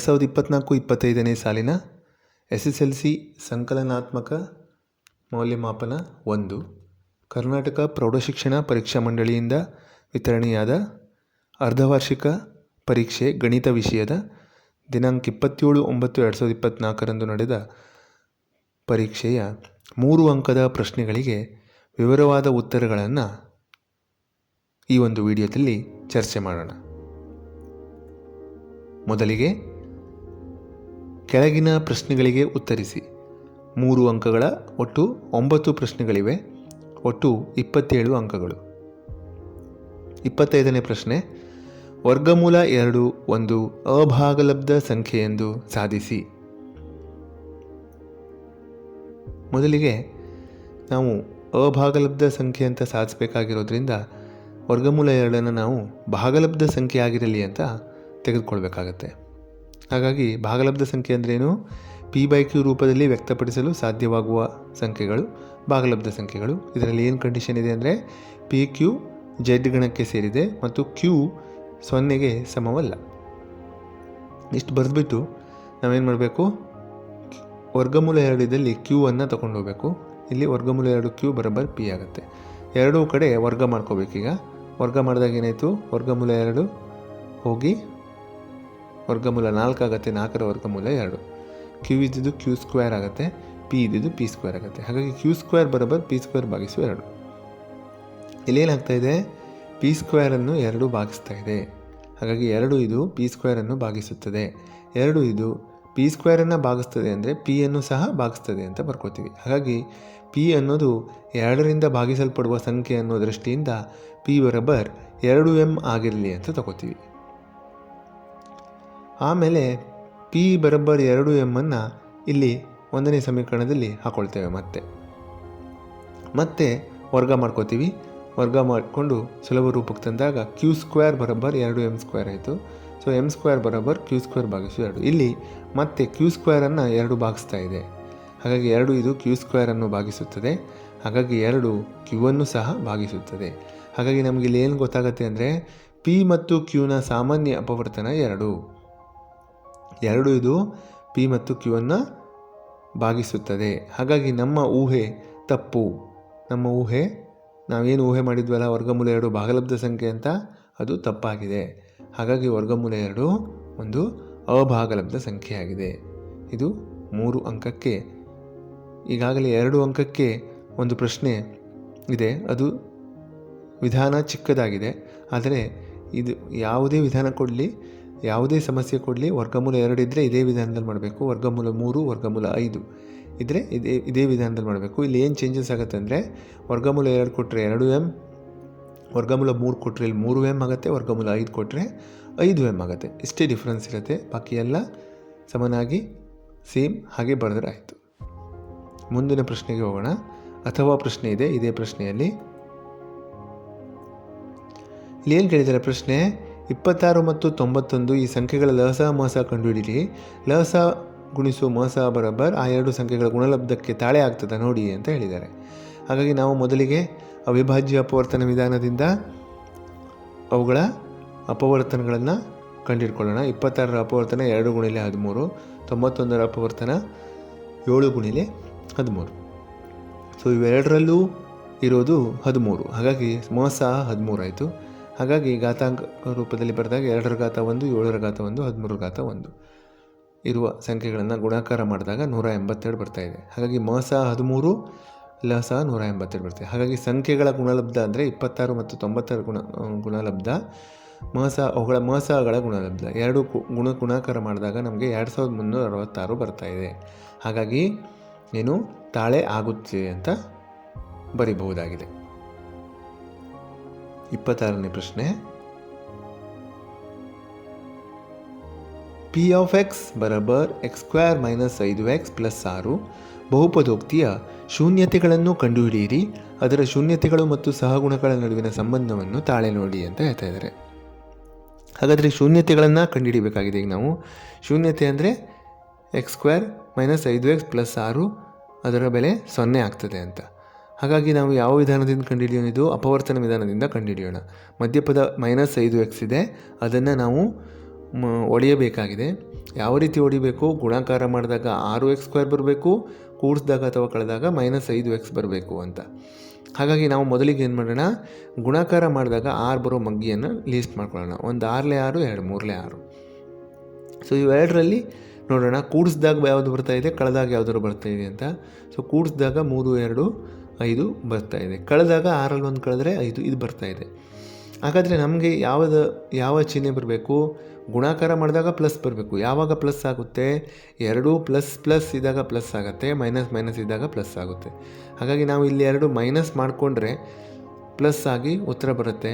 ಎರಡು ಸಾವಿರದ ಇಪ್ಪತ್ತ್ನಾಲ್ಕು ಇಪ್ಪತ್ತೈದನೇ ಸಾಲಿನ ಎಸ್ ಎಸ್ ಎಲ್ ಸಿ ಸಂಕಲನಾತ್ಮಕ ಮೌಲ್ಯಮಾಪನ ಒಂದು, ಕರ್ನಾಟಕ ಪ್ರೌಢಶಿಕ್ಷಣ ಪರೀಕ್ಷಾ ಮಂಡಳಿಯಿಂದ ವಿತರಣೆಯಾದ ಅರ್ಧವಾರ್ಷಿಕ ಪರೀಕ್ಷೆ ಗಣಿತ ವಿಷಯದ ದಿನಾಂಕ ಇಪ್ಪತ್ತೇಳು ಒಂಬತ್ತು ಎರಡು ಸಾವಿರದ ಇಪ್ಪತ್ತ್ನಾಲ್ಕರಂದು ನಡೆದ ಪರೀಕ್ಷೆಯ ಮೂರು ಅಂಕದ ಪ್ರಶ್ನೆಗಳಿಗೆ ವಿವರವಾದ ಉತ್ತರಗಳನ್ನು ಈ ಒಂದು ವಿಡಿಯೋದಲ್ಲಿ ಚರ್ಚೆ ಮಾಡೋಣ. ಮೊದಲಿಗೆ ಕೆಳಗಿನ ಪ್ರಶ್ನೆಗಳಿಗೆ ಉತ್ತರಿಸಿ. ಮೂರು ಅಂಕಗಳ ಒಟ್ಟು ಒಂಬತ್ತು ಪ್ರಶ್ನೆಗಳಿವೆ. ಒಟ್ಟು ಇಪ್ಪತ್ತೇಳು ಅಂಕಗಳು. ಇಪ್ಪತ್ತೈದನೇ ಪ್ರಶ್ನೆ. ವರ್ಗಮೂಲ ಎರಡು ಒಂದು ಅಭಾಗಲಬ್ಧ ಸಂಖ್ಯೆ ಎಂದು ಸಾಧಿಸಿ. ಮೊದಲಿಗೆ ನಾವು ಅಭಾಗಲಬ್ಧ ಸಂಖ್ಯೆ ಅಂತ ಸಾಧಿಸಬೇಕಾಗಿರೋದ್ರಿಂದ ವರ್ಗಮೂಲ ಎರಡನ್ನು ನಾವು ಭಾಗಲಬ್ಧ ಸಂಖ್ಯೆ ಆಗಿರಲಿ ಅಂತ ತೆಗೆದುಕೊಳ್ಬೇಕಾಗತ್ತೆ. ಹಾಗಾಗಿ ಭಾಗಲಬ್ಧ ಸಂಖ್ಯೆ ಅಂದ್ರೇನು? ಪಿ ಬೈ ಕ್ಯೂ ರೂಪದಲ್ಲಿ ವ್ಯಕ್ತಪಡಿಸಲು ಸಾಧ್ಯವಾಗುವ ಸಂಖ್ಯೆಗಳು ಭಾಗಲಬ್ಧ ಸಂಖ್ಯೆಗಳು. ಇದರಲ್ಲಿ ಏನು ಕಂಡೀಷನ್ ಇದೆ ಅಂದರೆ ಪಿ ಕ್ಯೂ ಜೆಡ್ ಗಣಕ್ಕೆ ಸೇರಿದೆ ಮತ್ತು ಕ್ಯೂ ಸೊನ್ನೆಗೆ ಸಮವಲ್ಲ. ಇಷ್ಟು ಬರೆದ್ಬಿಟ್ಟು ನಾವೇನು ಮಾಡಬೇಕು? ವರ್ಗಮೂಲ ಎರಡಿದಲ್ಲಿ ಕ್ಯೂ ಅನ್ನು ತಗೊಂಡು ಹೋಗಬೇಕು. ಇಲ್ಲಿ ವರ್ಗಮೂಲ ಎರಡು ಕ್ಯೂ ಬರೋಬ್ಬರ್ ಪಿ ಆಗುತ್ತೆ. ಎರಡೂ ಕಡೆ ವರ್ಗ ಮಾಡ್ಕೋಬೇಕೀಗ. ವರ್ಗ ಮಾಡಿದಾಗ ಏನಾಯಿತು? ವರ್ಗಮೂಲ ಎರಡು ಹೋಗಿ ವರ್ಗಮೂಲ ನಾಲ್ಕು ಆಗುತ್ತೆ, ನಾಲ್ಕರ ವರ್ಗಮೂಲ ಎರಡು. ಕ್ಯೂ ಇದ್ದಿದ್ದು ಕ್ಯೂ ಸ್ಕ್ವೇರ್ ಆಗುತ್ತೆ ಪಿ ಇದ್ದಿದ್ದು ಪಿ ಸ್ಕ್ವೇರ್ ಆಗುತ್ತೆ. ಹಾಗಾಗಿ ಕ್ಯೂ ಸ್ಕ್ವೇರ್ ಬರೋಬ್ಬರ ಪಿ ಸ್ಕ್ವೇರ್ ಭಾಗಿಸು ಎರಡು. ಇಲ್ಲೇನಾಗ್ತಾ ಇದೆ? ಪಿ ಸ್ಕ್ವೇರನ್ನು ಎರಡು ಭಾಗಿಸ್ತಾ ಇದೆ. ಹಾಗಾಗಿ ಎರಡು ಇದು ಪಿ ಸ್ಕ್ವೇರನ್ನು ಭಾಗಿಸುತ್ತದೆ. ಎರಡು ಇದು ಪಿ ಸ್ಕ್ವೇರನ್ನು ಭಾಗಿಸ್ತದೆ ಅಂದರೆ ಪಿ ಅನ್ನು ಸಹ ಭಾಗಿಸ್ತದೆ ಅಂತ ಬರ್ಕೋತೀವಿ. ಹಾಗಾಗಿ ಪಿ ಅನ್ನೋದು ಎರಡರಿಂದ ಭಾಗಿಸಲ್ಪಡುವ ಸಂಖ್ಯೆ ಅನ್ನೋ ದೃಷ್ಟಿಯಿಂದ ಪಿ ಬರಬರ್ ಎರಡು ಎಂ ಆಗಿರಲಿ ಅಂತ ತಗೋತೀವಿ. ಆಮೇಲೆ ಪಿ ಬರಬ್ಬರ್ ಎರಡು ಎಮ್ಮನ್ನು ಇಲ್ಲಿ ಒಂದನೇ ಸಮೀಕರಣದಲ್ಲಿ ಹಾಕ್ಕೊಳ್ತೇವೆ ಮತ್ತೆ. ಮತ್ತೆ ವರ್ಗ ಮಾಡ್ಕೋತೀವಿ. ವರ್ಗ ಮಾಡಿಕೊಂಡು ಸುಲಭ ರೂಪಕ್ಕೆ ತಂದಾಗ ಕ್ಯೂ ಸ್ಕ್ವೇರ್ ಬರೋಬ್ಬರ್ ಎರಡು ಎಂ ಸ್ಕ್ವೇರ್ ಆಯಿತು. ಸೊ ಎಂ ಸ್ಕ್ವೇರ್ ಬರೋಬ್ಬರ್ ಕ್ಯೂ ಸ್ಕ್ವೇರ್ ಭಾಗಿಸು ಎರಡು. ಇಲ್ಲಿ ಮತ್ತೆ ಕ್ಯೂ ಸ್ಕ್ವೇರನ್ನು ಎರಡು ಭಾಗಿಸ್ತಾ ಇದೆ. ಹಾಗಾಗಿ ಎರಡು ಇದು ಕ್ಯೂ ಸ್ಕ್ವೇರನ್ನು ಭಾಗಿಸುತ್ತದೆ. ಹಾಗಾಗಿ ಎರಡು ಕ್ಯೂ ಅನ್ನು ಸಹ ಭಾಗಿಸುತ್ತದೆ. ಹಾಗಾಗಿ ನಮಗೆ ಇಲ್ಲಿ ಏನು ಗೊತ್ತಾಗುತ್ತೆ ಅಂದರೆ ಪಿ ಮತ್ತು ಕ್ಯೂನ ಸಾಮಾನ್ಯ ಅಪವರ್ತನ ಎರಡು. ಎರಡು ಇದು ಪಿ ಮತ್ತು ಕ್ಯೂ ಅನ್ನು ಭಾಗಿಸುತ್ತದೆ. ಹಾಗಾಗಿ ನಮ್ಮ ಊಹೆ ತಪ್ಪು. ನಮ್ಮ ಊಹೆ, ನಾವೇನು ಊಹೆ ಮಾಡಿದ್ವಲ್ಲ, ವರ್ಗಮೂಲ ಎರಡು ಭಾಗಲಬ್ಧ ಸಂಖ್ಯೆ ಅಂತ, ಅದು ತಪ್ಪಾಗಿದೆ. ಹಾಗಾಗಿ ವರ್ಗಮೂಲ ಎರಡು ಒಂದು ಅಭಾಗಲಬ್ಧ ಸಂಖ್ಯೆಯಾಗಿದೆ. ಇದು ಮೂರು ಅಂಕಕ್ಕೆ, ಈಗಾಗಲೇ ಎರಡು ಅಂಕಕ್ಕೆ ಒಂದು ಪ್ರಶ್ನೆ ಇದೆ. ಅದು ವಿಧಾನ ಚಿಕ್ಕದಾಗಿದೆ. ಆದರೆ ಇದು ಯಾವುದೇ ವಿಧಾನ ಕೊಡಲಿ ಯಾವುದೇ ಸಮಸ್ಯೆ ಕೊಡಲಿ, ವರ್ಗಮೂಲ ಎರಡು ಇದ್ದರೆ ಇದೇ ವಿಧಾನದಲ್ಲಿ ಮಾಡಬೇಕು. ವರ್ಗಮೂಲ ಮೂರು, ವರ್ಗಮೂಲ ಐದು ಇದ್ದರೆ ಇದೇ ಇದೇ ವಿಧಾನದಲ್ಲಿ ಮಾಡಬೇಕು. ಇಲ್ಲಿ ಏನು ಚೇಂಜಸ್ ಆಗುತ್ತೆ ಅಂದರೆ, ವರ್ಗಮೂಲ ಎರಡು ಕೊಟ್ಟರೆ ಎರಡು ಎಂ ವರ್ಗಮೂಲ ಮೂರು ಕೊಟ್ಟರೆ ಇಲ್ಲಿ ಮೂರು ಎಂ ಆಗುತ್ತೆ, ವರ್ಗಮೂಲ ಐದು ಕೊಟ್ಟರೆ ಐದು ಎಂ ಆಗುತ್ತೆ. ಇಷ್ಟೇ ಡಿಫ್ರೆನ್ಸ್ ಇರುತ್ತೆ. ಬಾಕಿ ಎಲ್ಲ ಸಮನಾಗಿ ಸೇಮ್ ಹಾಗೆ ಬರೆದ್ರೆ ಮುಂದಿನ ಪ್ರಶ್ನೆಗೆ ಹೋಗೋಣ. ಅಥವಾ ಪ್ರಶ್ನೆ ಇದೆ, ಇದೇ ಪ್ರಶ್ನೆಯಲ್ಲಿ. ಇಲ್ಲಿ ಏನು ಕೇಳಿದ್ದಾರೆ ಪ್ರಶ್ನೆ? ಇಪ್ಪತ್ತಾರು ಮತ್ತು ತೊಂಬತ್ತೊಂದು ಈ ಸಂಖ್ಯೆಗಳ ಲಸ ಮಸ ಕಂಡುಹಿಡಿಯಿರಿ ಲಸ ಗುಣಿಸು ಮಸ ಬರಬ್ಬರ್ ಆ ಎರಡು ಸಂಖ್ಯೆಗಳ ಗುಣಲಬ್ಧಕ್ಕೆ ತಾಳೆ ಆಗ್ತದೆ ನೋಡಿ ಅಂತ ಹೇಳಿದ್ದಾರೆ. ಹಾಗಾಗಿ ನಾವು ಮೊದಲಿಗೆ ಅವಿಭಾಜ್ಯ ಅಪವರ್ತನ ವಿಧಾನದಿಂದ ಅವುಗಳ ಅಪವರ್ತನಗಳನ್ನು ಕಂಡುಹಿಡ್ಕೊಳ್ಳೋಣ ಇಪ್ಪತ್ತಾರರ ಅಪವರ್ತನ ಎರಡು ಗುಣಿಲೆ ಹದಿಮೂರು, ತೊಂಬತ್ತೊಂದರ ಅಪವರ್ತನ ಏಳು ಗುಣಿಲೆ ಹದಿಮೂರು. ಸೊ ಇವೆರಡರಲ್ಲೂ ಇರೋದು ಹದಿಮೂರು. ಹಾಗಾಗಿ ಮೋಸ ಹದಿಮೂರು ಆಯಿತು ಹಾಗಾಗಿ ಘಾತಾಂಕ ರೂಪದಲ್ಲಿ ಬರೆದಾಗ ಎರಡರ ಘಾತ ಒಂದು, ಏಳರ ಘಾತ ಒಂದು, ಹದಿಮೂರರ ಘಾತ ಒಂದು. ಇರುವ ಸಂಖ್ಯೆಗಳನ್ನು ಗುಣಾಕಾರ ಮಾಡಿದಾಗ ನೂರ ಎಂಬತ್ತೆರಡು ಬರ್ತಾ ಇದೆ. ಹಾಗಾಗಿ ಮಸ ಹದಿಮೂರು, ಲ ನೂರ ಎಂಬತ್ತೆರಡು ಬರ್ತದೆ. ಹಾಗಾಗಿ ಸಂಖ್ಯೆಗಳ ಗುಣಲಬ್ಧ ಅಂದರೆ ಇಪ್ಪತ್ತಾರು ಮತ್ತು ತೊಂಬತ್ತಾರು ಗುಣ ಗುಣಲಬ್ಧ. ಮಾಸ ಅವುಗಳ ಮಸಗಳ ಗುಣಲಬ್ಧ. ಎರಡು ಗುಣ, ಗುಣಾಕಾರ ಮಾಡಿದಾಗ ನಮಗೆ ಎರಡು ಸಾವಿರದ ಮುನ್ನೂರ ಅರವತ್ತಾರು ಬರ್ತಾ ಇದೆ. ಹಾಗಾಗಿ ಏನು? ತಾಳೆ ಆಗುತ್ತೆ ಅಂತ ಬರಿಬಹುದಾಗಿದೆ. ಇಪ್ಪತ್ತಾರನೇ ಪ್ರಶ್ನೆ. ಪಿ ಆಫ್ ಎಕ್ಸ್ ಬರಬರ್ ಎಕ್ಸ್ ಸ್ಕ್ವೇರ್ ಮೈನಸ್ ಐದು ಎಕ್ಸ್ ಪ್ಲಸ್ ಆರು. ಬಹುಪದೋಕ್ತಿಯ ಶೂನ್ಯತೆಗಳನ್ನು ಕಂಡುಹಿಡಿಯಿರಿ. ಅದರ ಶೂನ್ಯತೆಗಳು ಮತ್ತು ಸಹಗುಣಗಳ ನಡುವಿನ ಸಂಬಂಧವನ್ನು ತಾಳೆ ನೋಡಿ ಅಂತ ಹೇಳ್ತಾ ಇದ್ದಾರೆ. ಹಾಗಾದರೆ ಶೂನ್ಯತೆಗಳನ್ನು ಕಂಡುಹಿಡಿಬೇಕಾಗಿದೆ ಈಗ ನಾವು. ಶೂನ್ಯತೆ ಅಂದರೆ ಎಕ್ಸ್ ಸ್ಕ್ವೇರ್ ಮೈನಸ್ ಐದು ಎಕ್ಸ್ ಪ್ಲಸ್ ಆರು. ಅದರ ಬೆಲೆ ಸೊನ್ನೆ ಆಗ್ತದೆ ಅಂತ. ಹಾಗಾಗಿ ನಾವು ಯಾವ ವಿಧಾನದಿಂದ ಕಂಡುಹಿಡಿಯೋಣ? ಇದು ಅಪವರ್ತನ ವಿಧಾನದಿಂದ ಕಂಡುಹಿಡಿಯೋಣ. ಮಧ್ಯಪದ ಮೈನಸ್ ಐದು ಎಕ್ಸ್ ಇದೆ. ಅದನ್ನು ನಾವು ಒಡೆಯಬೇಕಾಗಿದೆ. ಯಾವ ರೀತಿ ಹೊಡಿಬೇಕು ಗುಣಾಕಾರ ಮಾಡಿದಾಗ ಆರು ಎಕ್ಸ್ ಸ್ಕ್ವೇರ್ ಬರಬೇಕು. ಕೂಡಿಸಿದಾಗ ಅಥವಾ ಕಳೆದಾಗ ಮೈನಸ್ ಐದು ಎಕ್ಸ್ ಬರಬೇಕು ಅಂತ. ಹಾಗಾಗಿ ನಾವು ಮೊದಲಿಗೆ ಏನು ಮಾಡೋಣ? ಗುಣಾಕಾರ ಮಾಡಿದಾಗ ಆರು ಬರೋ ಮಗ್ಗಿಯನ್ನು ಲೀಸ್ಟ್ ಮಾಡ್ಕೊಳ್ಳೋಣ. ಒಂದು ಆರಲೆ ಆರು, ಎರಡು ಮೂರಲೆ ಆರು. ಸೊ ಇವೆರಡರಲ್ಲಿ ನೋಡೋಣ. ಕೂಡಿಸಿದಾಗ ಯಾವುದು ಬರ್ತಾ ಇದೆ? ಕಳೆದಾಗ ಬರ್ತಾ ಇದೆ ಅಂತ. ಸೊ ಕೂಡಿಸಿದಾಗ ಮೂರು, ಎರಡು ಐದು ಬರ್ತಾ ಇದೆ. ಕಳೆದಾಗ ಆರಲ್ಲಿ ಒಂದು ಕಳೆದ್ರೆ ಐದು, ಇದು ಬರ್ತಾ ಇದೆ. ಹಾಗಾದರೆ ನಮಗೆ ಯಾವುದು, ಯಾವ ಚಿಹ್ನೆ ಬರಬೇಕು? ಗುಣಾಕಾರ ಮಾಡಿದಾಗ ಪ್ಲಸ್ ಬರಬೇಕು. ಯಾವಾಗ ಪ್ಲಸ್ ಆಗುತ್ತೆ? ಎರಡು ಪ್ಲಸ್ ಪ್ಲಸ್ ಇದ್ದಾಗ ಪ್ಲಸ್ ಆಗುತ್ತೆ ಮೈನಸ್ ಮೈನಸ್ ಇದ್ದಾಗ ಪ್ಲಸ್ ಆಗುತ್ತೆ. ಹಾಗಾಗಿ ನಾವು ಇಲ್ಲಿ ಎರಡು ಮೈನಸ್ ಮಾಡಿಕೊಂಡ್ರೆ ಪ್ಲಸ್ ಆಗಿ ಉತ್ತರ ಬರುತ್ತೆ.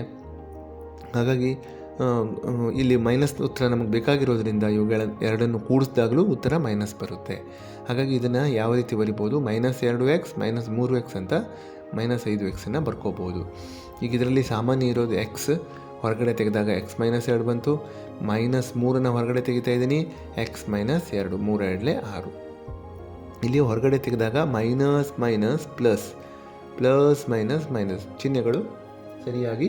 ಹಾಗಾಗಿ ಇಲ್ಲಿ ಮೈನಸ್ ಉತ್ತರ ನಮಗೆ ಬೇಕಾಗಿರೋದ್ರಿಂದ ಇವುಗಳ ಎರಡನ್ನು ಕೂಡಿಸಿದಾಗಲೂ ಉತ್ತರ ಮೈನಸ್ ಬರುತ್ತೆ. ಹಾಗಾಗಿ ಇದನ್ನು ಯಾವ ರೀತಿ ಬರಿಬೋದು? ಮೈನಸ್ ಎರಡು ಎಕ್ಸ್ ಮೈನಸ್ ಮೂರು ಎಕ್ಸ್ ಅಂತ ಮೈನಸ್ ಐದು ಎಕ್ಸನ್ನು ಬರ್ಕೋಬೋದು. ಈಗ ಇದರಲ್ಲಿ ಸಾಮಾನ್ಯ ಇರೋದು ಎಕ್ಸ್ ಹೊರಗಡೆ ತೆಗೆದಾಗ ಎಕ್ಸ್ ಮೈನಸ್ ಎರಡು ಬಂತು. ಮೈನಸ್ ಮೂರನ್ನು ಹೊರಗಡೆ ತೆಗಿತಾ ಇದ್ದೀನಿ. ಎಕ್ಸ್ ಮೈನಸ್ ಎರಡು, ಮೂರು ಎರಡಲೇ ಆರು. ಇಲ್ಲಿ ಹೊರಗಡೆ ತೆಗೆದಾಗ minus minus plus plus minus minus ಚಿಹ್ನೆಗಳು ಸರಿಯಾಗಿ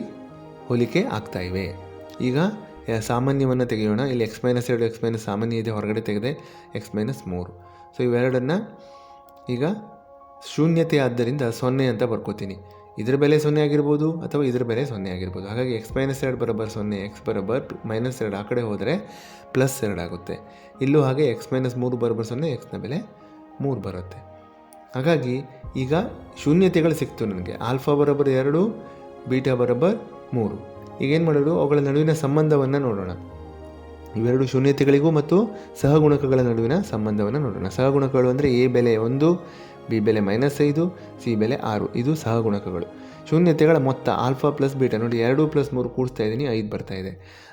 ಹೋಲಿಕೆ ಆಗ್ತಾ ಇವೆ. ಈಗ ಸಾಮಾನ್ಯವನ್ನು ತೆಗೆಯೋಣ. ಇಲ್ಲಿ ಎಕ್ಸ್ ಮೈನಸ್ ಎರಡು ಎಕ್ಸ್ ಮೈನಸ್ ಸಾಮಾನ್ಯ ಇದೆ, ಹೊರಗಡೆ ತೆಗೆದೆ ಎಕ್ಸ್ ಮೈನಸ್ ಮೂರು. ಸೊ ಇವೆರಡನ್ನು ಈಗ ಶೂನ್ಯತೆ ಆದ್ದರಿಂದ ಸೊನ್ನೆ ಅಂತ ಬರ್ಕೋತೀನಿ. ಇದರ ಬೆಲೆ ಸೊನ್ನೆ ಆಗಿರ್ಬೋದು ಅಥವಾ ಇದರ ಬೆಲೆ ಸೊನ್ನೆ ಆಗಿರ್ಬೋದು. ಹಾಗಾಗಿ ಎಕ್ಸ್ ಮೈನಸ್ ಎರಡು ಬರೋಬ್ಬರ್ ಸೊನ್ನೆ ಎಕ್ಸ್ ಬರೋಬ್ಬರ್ ಮೈನಸ್ ಎರಡು ಆ ಕಡೆ ಹೋದರೆ ಪ್ಲಸ್ ಎರಡು ಆಗುತ್ತೆ. ಇಲ್ಲೂ ಹಾಗೆ ಎಕ್ಸ್ ಮೈನಸ್ ಮೂರು ಬರೋಬ್ಬರ್ ಸೊನ್ನೆ ಎಕ್ಸ್ನ ಬೆಲೆ ಮೂರು ಬರುತ್ತೆ. ಹಾಗಾಗಿ ಈಗ ಶೂನ್ಯತೆಗಳು ಸಿಕ್ತು ನನಗೆ. ಆಲ್ಫಾ ಬರೋಬ್ಬರ್ ಎರಡು, ಬೀಟಾ ಬರೋಬ್ಬರ್ ಮೂರು. ಈಗೇನು ಮಾಡೋದು? ಅವುಗಳ ನಡುವಿನ ಸಂಬಂಧವನ್ನು ನೋಡೋಣ. ಇವೆರಡು ಶೂನ್ಯತೆಗಳಿಗೂ ಮತ್ತು ಸಹಗುಣಕಗಳ ನಡುವಿನ ಸಂಬಂಧವನ್ನು ನೋಡೋಣ. ಸಹಗುಣಕಗಳು ಅಂದರೆ ಎ ಬೆಲೆ ಒಂದು, ಬಿ ಬೆಲೆ ಮೈನಸ್ ಐದು, ಸಿ ಬೆಲೆ ಆರು. ಇದು ಸಹಗುಣಕಗಳು. ಶೂನ್ಯತೆಗಳ ಮೊತ್ತ, ಆಲ್ಫಾ ಪ್ಲಸ್ ಬೀಟಾ. ನೋಡಿ, ಎರಡು ಪ್ಲಸ್ ಮೂರು ಕೂಡಿಸ್ತಾ ಇದ್ದೀನಿ, ಐದು ಬರ್ತಾ ಇದೆ.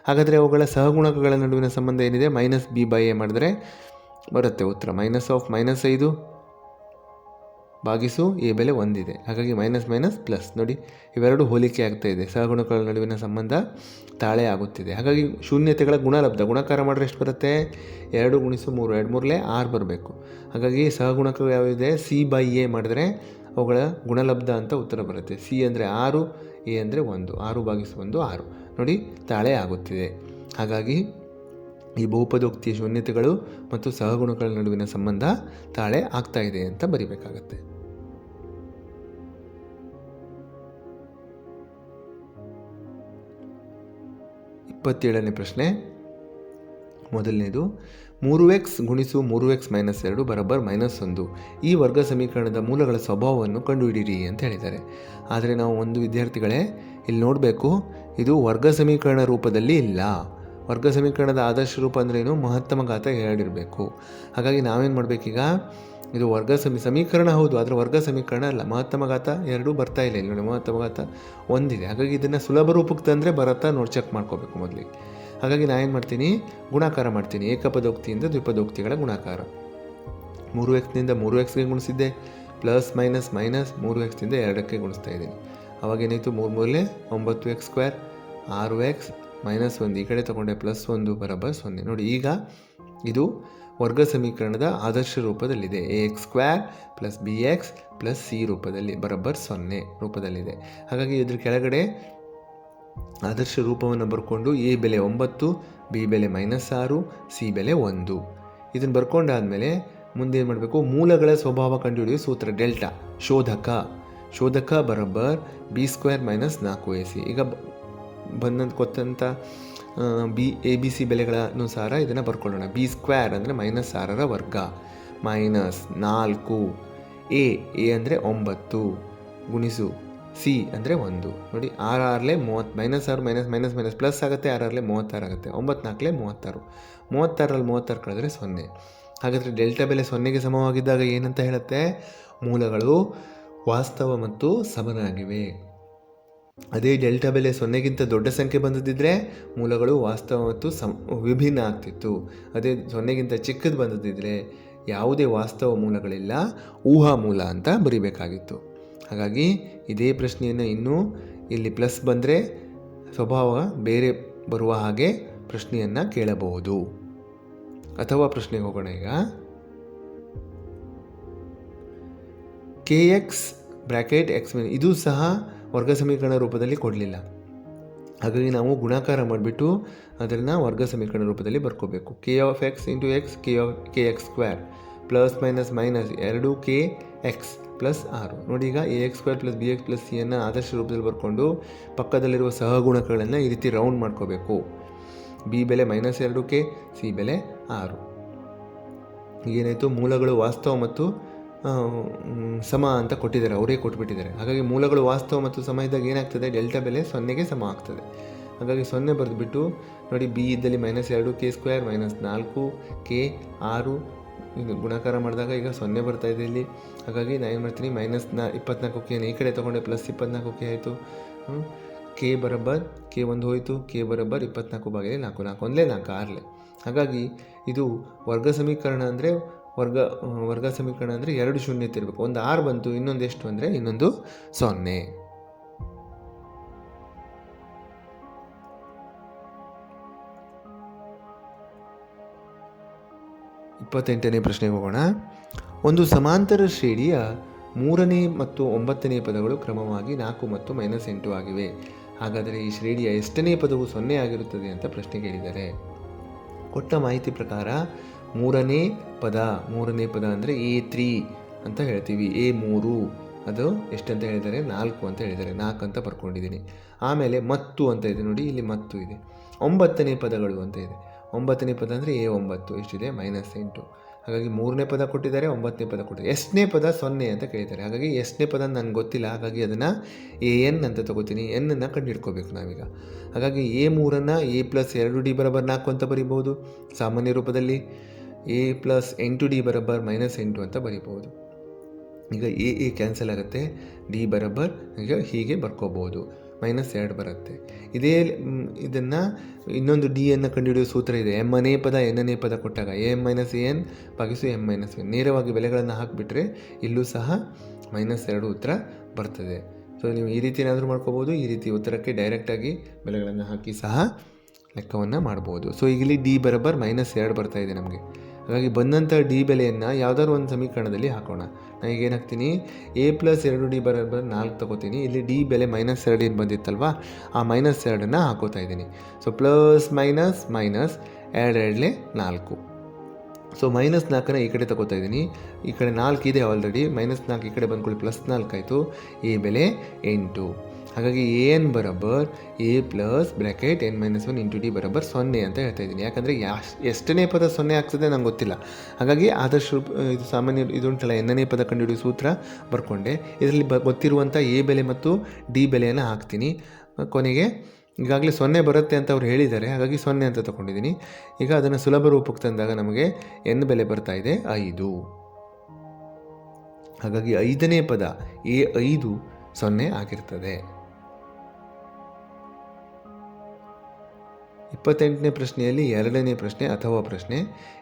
ಹಾಗಾದರೆ ಅವುಗಳ ಸಹಗುಣಕಗಳ ನಡುವಿನ ಸಂಬಂಧ ಏನಿದೆ? ಮೈನಸ್ ಬಿ ಬೈ ಎ ಮಾಡಿದ್ರೆ ಬರುತ್ತೆ ಉತ್ತರ. ಮೈನಸ್ ಆಫ್ ಮೈನಸ್ ಐದು ಭಾಗಿಸು ಈ ಬೆಲೆ ಒಂದಿದೆ. ಹಾಗಾಗಿ ಮೈನಸ್ ಮೈನಸ್ ಪ್ಲಸ್. ನೋಡಿ, ಇವೆರಡು ಹೋಲಿಕೆ ಆಗ್ತಾ ಇದೆ. ಸಹಗುಣಗಳ ನಡುವಿನ ಸಂಬಂಧ ತಾಳೆ ಆಗುತ್ತಿದೆ. ಹಾಗಾಗಿ ಶೂನ್ಯತೆಗಳ ಗುಣಲಬ್ಧ, ಗುಣಕಾರ ಮಾಡಿದ್ರೆ ಎಷ್ಟು ಬರುತ್ತೆ? ಎರಡು ಗುಣಿಸು ಮೂರು, ಎರಡು ಮೂರಲೇ ಆರು ಬರಬೇಕು. ಹಾಗಾಗಿ ಸಹಗುಣಕಗಳು ಯಾವಿದೆ ಸಿ ಬೈ ಎ ಮಾಡಿದ್ರೆ ಅವುಗಳ ಗುಣಲಬ್ಧ ಅಂತ ಉತ್ತರ ಬರುತ್ತೆ. ಸಿ ಅಂದರೆ ಆರು ಎ ಅಂದರೆ ಒಂದು. ಆರು ಭಾಗಿಸು ಒಂದು, ಆರು. ನೋಡಿ, ತಾಳೆ ಆಗುತ್ತಿದೆ. ಹಾಗಾಗಿ ಈ ಬಹುಪದೋಕ್ತಿಯ ಶೂನ್ಯತೆಗಳು ಮತ್ತು ಸಹಗುಣಗಳ ನಡುವಿನ ಸಂಬಂಧ ತಾಳೆ ಆಗ್ತಾ ಇದೆ ಅಂತ ಬರಿಬೇಕಾಗತ್ತೆ. ಇಪ್ಪತ್ತೇಳನೇ ಪ್ರಶ್ನೆ. ಮೊದಲನೇದು, ಮೂರು ಎಕ್ಸ್ ಗುಣಿಸು ಮೂರು ಎಕ್ಸ್ ಮೈನಸ್ ಎರಡು ಬರಬ್ಬರ್ ಮೈನಸ್ ಒಂದು. ಈ ವರ್ಗ ಸಮೀಕರಣದ ಮೂಲಗಳ ಸ್ವಭಾವವನ್ನು ಕಂಡುಹಿಡಿಯಿರಿ ಅಂತ ಹೇಳಿದ್ದಾರೆ. ಆದರೆ ನಾವು ಒಂದು ವಿದ್ಯಾರ್ಥಿಗಳೇ, ಇಲ್ಲಿ ನೋಡಬೇಕು, ಇದು ವರ್ಗ ಸಮೀಕರಣ ರೂಪದಲ್ಲಿ ಇಲ್ಲ. ವರ್ಗ ಸಮೀಕರಣದ ಆದರ್ಶ ರೂಪ ಅಂದ್ರೇನು? ಮಹತ್ತಮ ಘಾತ ಎರಡಿರಬೇಕು ಹಾಗಾಗಿ ನಾವೇನು ಮಾಡಬೇಕೀಗ? ಇದು ವರ್ಗ ಸಮಿ, ಸಮೀಕರಣ ಹೌದು, ಆದರೆ ವರ್ಗ ಸಮೀಕರಣ ಅಲ್ಲ. ಮಹತ್ತಮ ಘಾತ ಎರಡೂ ಬರ್ತಾ ಇಲ್ಲ ಇಲ್ಲಿ ನೋಡಿ, ಮಹತ್ತಮ ಘಾತ ಒಂದಿದೆ. ಹಾಗಾಗಿ ಇದನ್ನು ಸುಲಭ ರೂಪಕ್ಕೆ ತಂದರೆ ಬರತ್ತಾ ನೋಡಿ ಚೆಕ್ ಮಾಡ್ಕೋಬೇಕು ಮೊದಲಿಗೆ. ಹಾಗಾಗಿ ನಾನು ಏನು ಮಾಡ್ತೀನಿ? ಗುಣಾಕಾರ ಮಾಡ್ತೀನಿ. ಏಕಪದೋಕ್ತಿಯಿಂದ ದ್ವಿಪದೋಕ್ತಿಗಳ ಗುಣಾಕಾರ. ಮೂರು ಎಕ್ಸ್ನಿಂದ ಮೂರು ಎಕ್ಸ್ಗೆ ಗುಣಿಸಿದ್ದೆ. ಪ್ಲಸ್, ಮೈನಸ್ ಮೈನಸ್, ಮೂರು ಎಕ್ಸ್ನಿಂದ ಎರಡಕ್ಕೆ ಗುಣಿಸ್ತಾ ಇದ್ದೀನಿ. ಅವಾಗ ಏನಾಯಿತು? ಮೂರು ಮೂರಲೆ ಒಂಬತ್ತು ಎಕ್ಸ್ ಸ್ಕ್ವೇರ್ ಆರು ಎಕ್ಸ್ ಮೈನಸ್ ಒಂದು. ಈ ಕಡೆ ತೊಗೊಂಡೆ, ಪ್ಲಸ್ ಒಂದು, ಬರೋಬ್ಬರ್ ಸೊನ್ನೆ. ನೋಡಿ, ಈಗ ಇದು ವರ್ಗ ಸಮೀಕರಣದ ಆದರ್ಶ ರೂಪದಲ್ಲಿದೆ. A X square plus B X plus C ರೂಪದಲ್ಲಿ ಬರೋಬ್ಬರ್ ಸೊನ್ನೆ ರೂಪದಲ್ಲಿದೆ. ಹಾಗಾಗಿ ಇದ್ರ ಕೆಳಗಡೆ ಆದರ್ಶ ರೂಪವನ್ನು ಬರ್ಕೊಂಡು ಎ ಬೆಲೆ ಒಂಬತ್ತು ಬಿ ಬೆಲೆ ಮೈನಸ್ ಆರು ಸಿ ಬೆಲೆ ಒಂದು. ಇದನ್ನು ಬರ್ಕೊಂಡಾದಮೇಲೆ ಮುಂದೆ ಏನು ಮಾಡಬೇಕು? ಮೂಲಗಳ ಸ್ವಭಾವ ಕಂಡುಹಿಡಿಯುವ ಸೂತ್ರ ಡೆಲ್ಟಾ ಶೋಧಕ. ಶೋಧಕ ಬರೋಬ್ಬರ್ ಬಿ ಸ್ಕ್ವೇರ್ ಮೈನಸ್ ನಾಲ್ಕು ಎ ಸಿ ಈಗ ಬಂದಂತ ಕೊತ್ತಂಥ ಬಿ, ಎ, ಬಿ, ಸಿ ಬೆಲೆಗಳ ಅನುಸಾರ ಇದನ್ನು ಬರ್ಕೊಳ್ಳೋಣ. ಬಿ ಸ್ಕ್ವೇರ್ ಅಂದರೆ ಮೈನಸ್ ಆರರ ವರ್ಗ. ಮೈನಸ್ ನಾಲ್ಕು. ಎ ಎ ಅಂದರೆ ಒಂಬತ್ತು. ಗುಣಿಸು ಸಿ ಅಂದರೆ ಒಂದು. ನೋಡಿ ಆರ್ ಆರಲ್ಲೇ ಮೂವತ್ತು ಮೈನಸ್ ಆರು, ಮೈನಸ್ ಮೈನಸ್ ಮೈನಸ್, ಪ್ಲಸ್ ಆಗುತ್ತೆ ಆರ್ ಆರ್ಲೆ ಮೂವತ್ತಾರು ಆಗುತ್ತೆ. ಒಂಬತ್ತು ನಾಲ್ಕಲೆ ಮೂವತ್ತಾರು. ಮೂವತ್ತಾರಲ್ಲಿ ಮೂವತ್ತಾರು ಕಳೆದ್ರೆ ಸೊನ್ನೆ. ಹಾಗಾದರೆ ಡೆಲ್ಟಾ ಬೆಲೆ ಸೊನ್ನೆಗೆ ಸಮವಾಗಿದ್ದಾಗ ಏನಂತ ಹೇಳುತ್ತೆ? ಮೂಲಗಳು ವಾಸ್ತವ ಮತ್ತು ಸಮನಾಗಿವೆ. ಅದೇ ಡೆಲ್ಟಾ ಬೆಲೆ ಸೊನ್ನೆಗಿಂತ ದೊಡ್ಡ ಸಂಖ್ಯೆ ಬಂದದಿದ್ದರೆ ಮೂಲಗಳು ವಾಸ್ತವ ಮತ್ತು ಸಂ, ವಿಭಿನ್ನ ಆಗ್ತಿತ್ತು. ಅದೇ ಸೊನ್ನೆಗಿಂತ ಚಿಕ್ಕದು ಬಂದದಿದ್ದರೆ ಯಾವುದೇ ವಾಸ್ತವ ಮೂಲಗಳಿಲ್ಲ, ಊಹಾ ಮೂಲ ಅಂತ ಬರಿಬೇಕಾಗಿತ್ತು. ಹಾಗಾಗಿ ಇದೇ ಪ್ರಶ್ನೆಯನ್ನು ಇನ್ನೂ ಇಲ್ಲಿ ಪ್ಲಸ್ ಬಂದರೆ ಸ್ವಭಾವ ಬೇರೆ ಬರುವ ಹಾಗೆ ಪ್ರಶ್ನೆಯನ್ನು ಕೇಳಬಹುದು. ಅಥವಾ ಪ್ರಶ್ನೆಗೆ ಹೋಗೋಣ ಈಗ. ಕೆ ಎಕ್ಸ್ ಬ್ರ್ಯಾಕೆಟ್ ಎಕ್ಸ್ ಇದು ಸಹ ವರ್ಗ ಸಮೀಕರಣ ರೂಪದಲ್ಲಿ ಕೊಡಲಿಲ್ಲ. ಹಾಗಾಗಿ ನಾವು ಗುಣಾಕಾರ ಮಾಡಿಬಿಟ್ಟು ಅದನ್ನು ವರ್ಗ ಸಮೀಕರಣ ರೂಪದಲ್ಲಿ ಬರ್ಕೋಬೇಕು. K of X into X K of K X square plus minus minus ಎರಡು ಕೆ ಎಕ್ಸ್ ಪ್ಲಸ್ ಆರು. ನೋಡಿ ಈಗ A X square plus B X plus ಸಿಯನ್ನು ಆದರ್ಶ ರೂಪದಲ್ಲಿ ಬರ್ಕೊಂಡು ಪಕ್ಕದಲ್ಲಿರುವ ಸಹಗುಣಕಗಳನ್ನು ಈ ರೀತಿ ರೌಂಡ್ ಮಾಡ್ಕೋಬೇಕು. ಬಿ ಬೆಲೆ ಮೈನಸ್ ಎರಡು ಕೆ ಸಿ ಬೆಲೆ ಆರು. ಏನಾಯಿತು ಮೂಲಗಳು ವಾಸ್ತವ ಮತ್ತು ಸಮ ಅಂತ ಕೊಟ್ಟಿದ್ದಾರೆ. ಅವರೇ ಕೊಟ್ಬಿಟ್ಟಿದ್ದಾರೆ. ಹಾಗಾಗಿ ಮೂಲಗಳು ವಾಸ್ತವ ಮತ್ತು ಸಮ ಇದ್ದಾಗ ಏನಾಗ್ತದೆ? ಡೆಲ್ಟಾ ಬೆಲೆ ಸೊನ್ನೆಗೆ ಸಮ ಆಗ್ತದೆ. ಹಾಗಾಗಿ ಸೊನ್ನೆ ಬರೆದುಬಿಟ್ಟು ನೋಡಿ ಬಿ ಇದ್ದಲ್ಲಿ ಮೈನಸ್ ಎರಡು ಕೆ ಸ್ಕ್ವೇರ್ ಮೈನಸ್ ನಾಲ್ಕು ಕೆ ಆರು, ಇದು ಗುಣಾಕಾರ ಮಾಡಿದಾಗ ಈಗ ಸೊನ್ನೆ ಬರ್ತಾ ಇದೆ ಇಲ್ಲಿ. ಹಾಗಾಗಿ ನಾನು ಏನು ಮಾಡ್ತೀನಿ? ಮೈನಸ್ ನಾ ಇಪ್ಪತ್ನಾಲ್ಕು ಕೆ ಈ ಕಡೆ ತೊಗೊಂಡೆ ಪ್ಲಸ್ ಇಪ್ಪತ್ನಾಲ್ಕು ಕೆ ಆಯಿತು. ಕೆ ಬರಬ್ಬರ್ ಕೆ ಒಂದು ಹೋಯಿತು ಕೆ ಬರಬ್ಬರ್ ಇಪ್ಪತ್ನಾಲ್ಕು ಬಾಗಿಲೆ ನಾಲ್ಕು ನಾಲ್ಕು, ಒಂದಲೇ ನಾಲ್ಕು, ಆರಲೆ. ಹಾಗಾಗಿ ಇದು ವರ್ಗ ಸಮೀಕರಣ ಅಂದರೆ ವರ್ಗ ವರ್ಗ ಸಮೀಕರಣ ಅಂದರೆ ಎರಡು ಶೂನ್ಯತೆ ಇರಬೇಕು ಒಂದು ಆರು ಬಂತು, ಇನ್ನೊಂದು ಎಷ್ಟು ಅಂದರೆ ಇನ್ನೊಂದು ಸೊನ್ನೆ. ಇಪ್ಪತ್ತೆಂಟನೇ ಪ್ರಶ್ನೆಗೆ ಹೋಗೋಣ. ಒಂದು ಸಮಾಂತರ ಶ್ರೇಣಿಯ ಮೂರನೇ ಮತ್ತು ಒಂಬತ್ತನೇ ಪದಗಳು ಕ್ರಮವಾಗಿ ನಾಲ್ಕು ಮತ್ತು ಮೈನಸ್ ಎಂಟು ಆಗಿವೆ. ಹಾಗಾದರೆ ಈ ಶ್ರೇಣಿಯ ಎಷ್ಟನೇ ಪದವು ಸೊನ್ನೆ ಆಗಿರುತ್ತದೆ ಅಂತ ಪ್ರಶ್ನೆ ಕೇಳಿದ್ದಾರೆ ಕೊಟ್ಟ ಮಾಹಿತಿ ಪ್ರಕಾರ ಮೂರನೇ ಪದ ಮೂರನೇ ಪದ ಅಂದರೆ ಎ ತ್ರೀ ಅಂತ ಹೇಳ್ತೀವಿ. ಎ ಮೂರು, ಅದು ಎಷ್ಟಂತ ಹೇಳಿದ್ದಾರೆ? ನಾಲ್ಕು ಅಂತ ಹೇಳಿದ್ದಾರೆ. ನಾಲ್ಕು ಅಂತ ಬರ್ಕೊಂಡಿದ್ದೀನಿ. ಆಮೇಲೆ ಮತ್ತು ಅಂತ ಇದೆ ನೋಡಿ, ಇಲ್ಲಿ ಮತ್ತು ಇದೆ. ಒಂಬತ್ತನೇ ಪದಗಳು ಅಂತ ಇದೆ. ಒಂಬತ್ತನೇ ಪದ ಅಂದರೆ ಎ ಒಂಬತ್ತು, ಎಷ್ಟಿದೆ? ಮೈನಸ್ ಎಂಟು. ಹಾಗಾಗಿ ಮೂರನೇ ಪದ ಕೊಟ್ಟಿದ್ದಾರೆ, ಒಂಬತ್ತನೇ ಪದ ಕೊಟ್ಟಿದ್ದಾರೆ. ಎಷ್ಟನೇ ಪದ? ಸೊನ್ನೆ ಅಂತ ಕೇಳಿದ್ದಾರೆ. ಹಾಗಾಗಿ ಎಷ್ಟನೇ ಪದ ನನಗೆ ಗೊತ್ತಿಲ್ಲ. ಹಾಗಾಗಿ ಅದನ್ನು ಎ ಎನ್ ಅಂತ ತಗೋತೀನಿ. ಎನ್ನನ್ನು ಕಂಡುಹಿಡ್ಕೋಬೇಕು ನಾವೀಗ. ಹಾಗಾಗಿ ಎ ಮೂರನ್ನು ಎ ಪ್ಲಸ್ ಎರಡು ಡಿ ಬರಬರ್ ನಾಲ್ಕು ಅಂತ ಬರಿಬೋದು ಸಾಮಾನ್ಯ ರೂಪದಲ್ಲಿ. ಎ ಪ್ಲಸ್ ಎಂಟು ಡಿ ಬರಬ್ಬರ್ ಮೈನಸ್ ಎಂಟು ಅಂತ ಬರಿಬೋದು ಈಗ ಎ ಎ ಕ್ಯಾನ್ಸಲ್ ಆಗುತ್ತೆ. ಡಿ ಬರಬ್ಬರ್ ಈಗ ಹೀಗೆ ಬರ್ಕೋಬೋದು ಮೈನಸ್ ಎರಡು ಬರುತ್ತೆ. ಇದೇ ಇದನ್ನು ಇನ್ನೊಂದು ಡಿ ಅನ್ನು ಕಂಡುಹಿಡಿಯುವ ಸೂತ್ರ ಇದೆ. ಎಂ ಅನೇ ಪದ ಎನ್ನನೇ ಪದ ಕೊಟ್ಟಾಗ A M minus A N ಭಾಗಿಸು ಎಂ ಮೈನಸ್ ಎನ್ ನೇರವಾಗಿ ಬೆಲೆಗಳನ್ನು ಹಾಕಿಬಿಟ್ರೆ ಇಲ್ಲೂ ಸಹ ಮೈನಸ್ ಎರಡು ಉತ್ತರ ಬರ್ತದೆ. ಸೊ ನೀವು ಈ ರೀತಿ ಏನಾದರೂ ಮಾಡ್ಕೋಬೋದು ಈ ರೀತಿ ಉತ್ತರಕ್ಕೆ ಡೈರೆಕ್ಟಾಗಿ ಬೆಲೆಗಳನ್ನು ಹಾಕಿ ಸಹ ಲೆಕ್ಕವನ್ನು ಮಾಡ್ಬೋದು. ಸೊ ಇಲ್ಲಿ ಡಿ ಬರಬರ್ ಮೈನಸ್ ಎರಡು ಬರ್ತಾ ಇದೆ ನಮಗೆ. ಹಾಗಾಗಿ ಬಂದಂಥ ಡಿ ಬೆಲೆಯನ್ನು ಯಾವುದಾದ್ರು ಒಂದು ಸಮೀಕರಣದಲ್ಲಿ ಹಾಕೋಣ. ನಾನು ಈಗ ಏನು ಹಾಕ್ತೀನಿ ಎ ಪ್ಲಸ್ ಎರಡು ಡಿ ಬರಬರ್ ನಾಲ್ಕು ತಗೋತೀನಿ. ಇಲ್ಲಿ ಡಿ ಬೆಲೆ ಮೈನಸ್ ಎರಡು ಏನು ಬಂದಿತ್ತಲ್ವಾ? ಆ ಮೈನಸ್ ಎರಡನ್ನು ಹಾಕೋತಾ ಇದ್ದೀನಿ. ಸೊ ಪ್ಲಸ್ ಮೈನಸ್ ಮೈನಸ್ ಎರಡು ಎರಡಲೇ ನಾಲ್ಕು. ಸೊ ಮೈನಸ್ ನಾಲ್ಕನ್ನ ಈ ಕಡೆ ತಗೋತಾ ಇದ್ದೀನಿ. ಈ ಕಡೆ ನಾಲ್ಕು ಇದೆ ಆಲ್ರೆಡಿ ಮೈನಸ್ ನಾಲ್ಕು ಈ ಕಡೆ ಬಂದ್ಕೊಳ್ಳಿ ಪ್ಲಸ್ ನಾಲ್ಕು ಆಯಿತು. ಎ ಬೆಲೆ ಎಂಟು. ಹಾಗಾಗಿ A N ಬರಬರ್? A plus bracket N minus one into D ಬರಬರ್ ಸೊನ್ನೆ ಅಂತ ಹೇಳ್ತಾ ಇದ್ದೀನಿ. ಯಾಕಂದರೆ ಯಾಶ್, ಎಷ್ಟನೇ ಪದ ಸೊನ್ನೆ ಆಗ್ತದೆ ನಂಗೆ ಗೊತ್ತಿಲ್ಲ. ಹಾಗಾಗಿ ರೂಪ, ಇದು ಸಾಮಾನ್ಯ ಇದು ಉಂಟಲ್ಲ ಎನ್ನನೇ ಪದ ಕಂಡುಹಿಡಿಯುವ ಸೂತ್ರ ಬರ್ಕೊಂಡೆ. ಇದರಲ್ಲಿ ಬ ಗೊತ್ತಿರುವಂಥ ಎ ಬೆಲೆ ಮತ್ತು ಡಿ ಬೆಲೆಯನ್ನು ಹಾಕ್ತೀನಿ. ಕೊನೆಗೆ ಈಗಾಗಲೇ ಸೊನ್ನೆ ಬರುತ್ತೆ ಅಂತ ಅವ್ರು ಹೇಳಿದ್ದಾರೆ. ಹಾಗಾಗಿ ಸೊನ್ನೆ ಅಂತ ತಗೊಂಡಿದ್ದೀನಿ. ಈಗ ಅದನ್ನು ಸುಲಭ ರೂಪಕ್ಕೆ ತಂದಾಗ ನಮಗೆ ಎನ್ ಬೆಲೆ ಬರ್ತಾ ಇದೆ? ಐದು. ಹಾಗಾಗಿ ಐದನೇ ಪದ ಎ ಐದು ಸೊನ್ನೆ ಆಗಿರ್ತದೆ. ಇಪ್ಪತ್ತೆಂಟನೇ ಪ್ರಶ್ನೆಯಲ್ಲಿ ಎರಡನೇ ಪ್ರಶ್ನೆ ಅಥವಾ ಪ್ರಶ್ನೆ.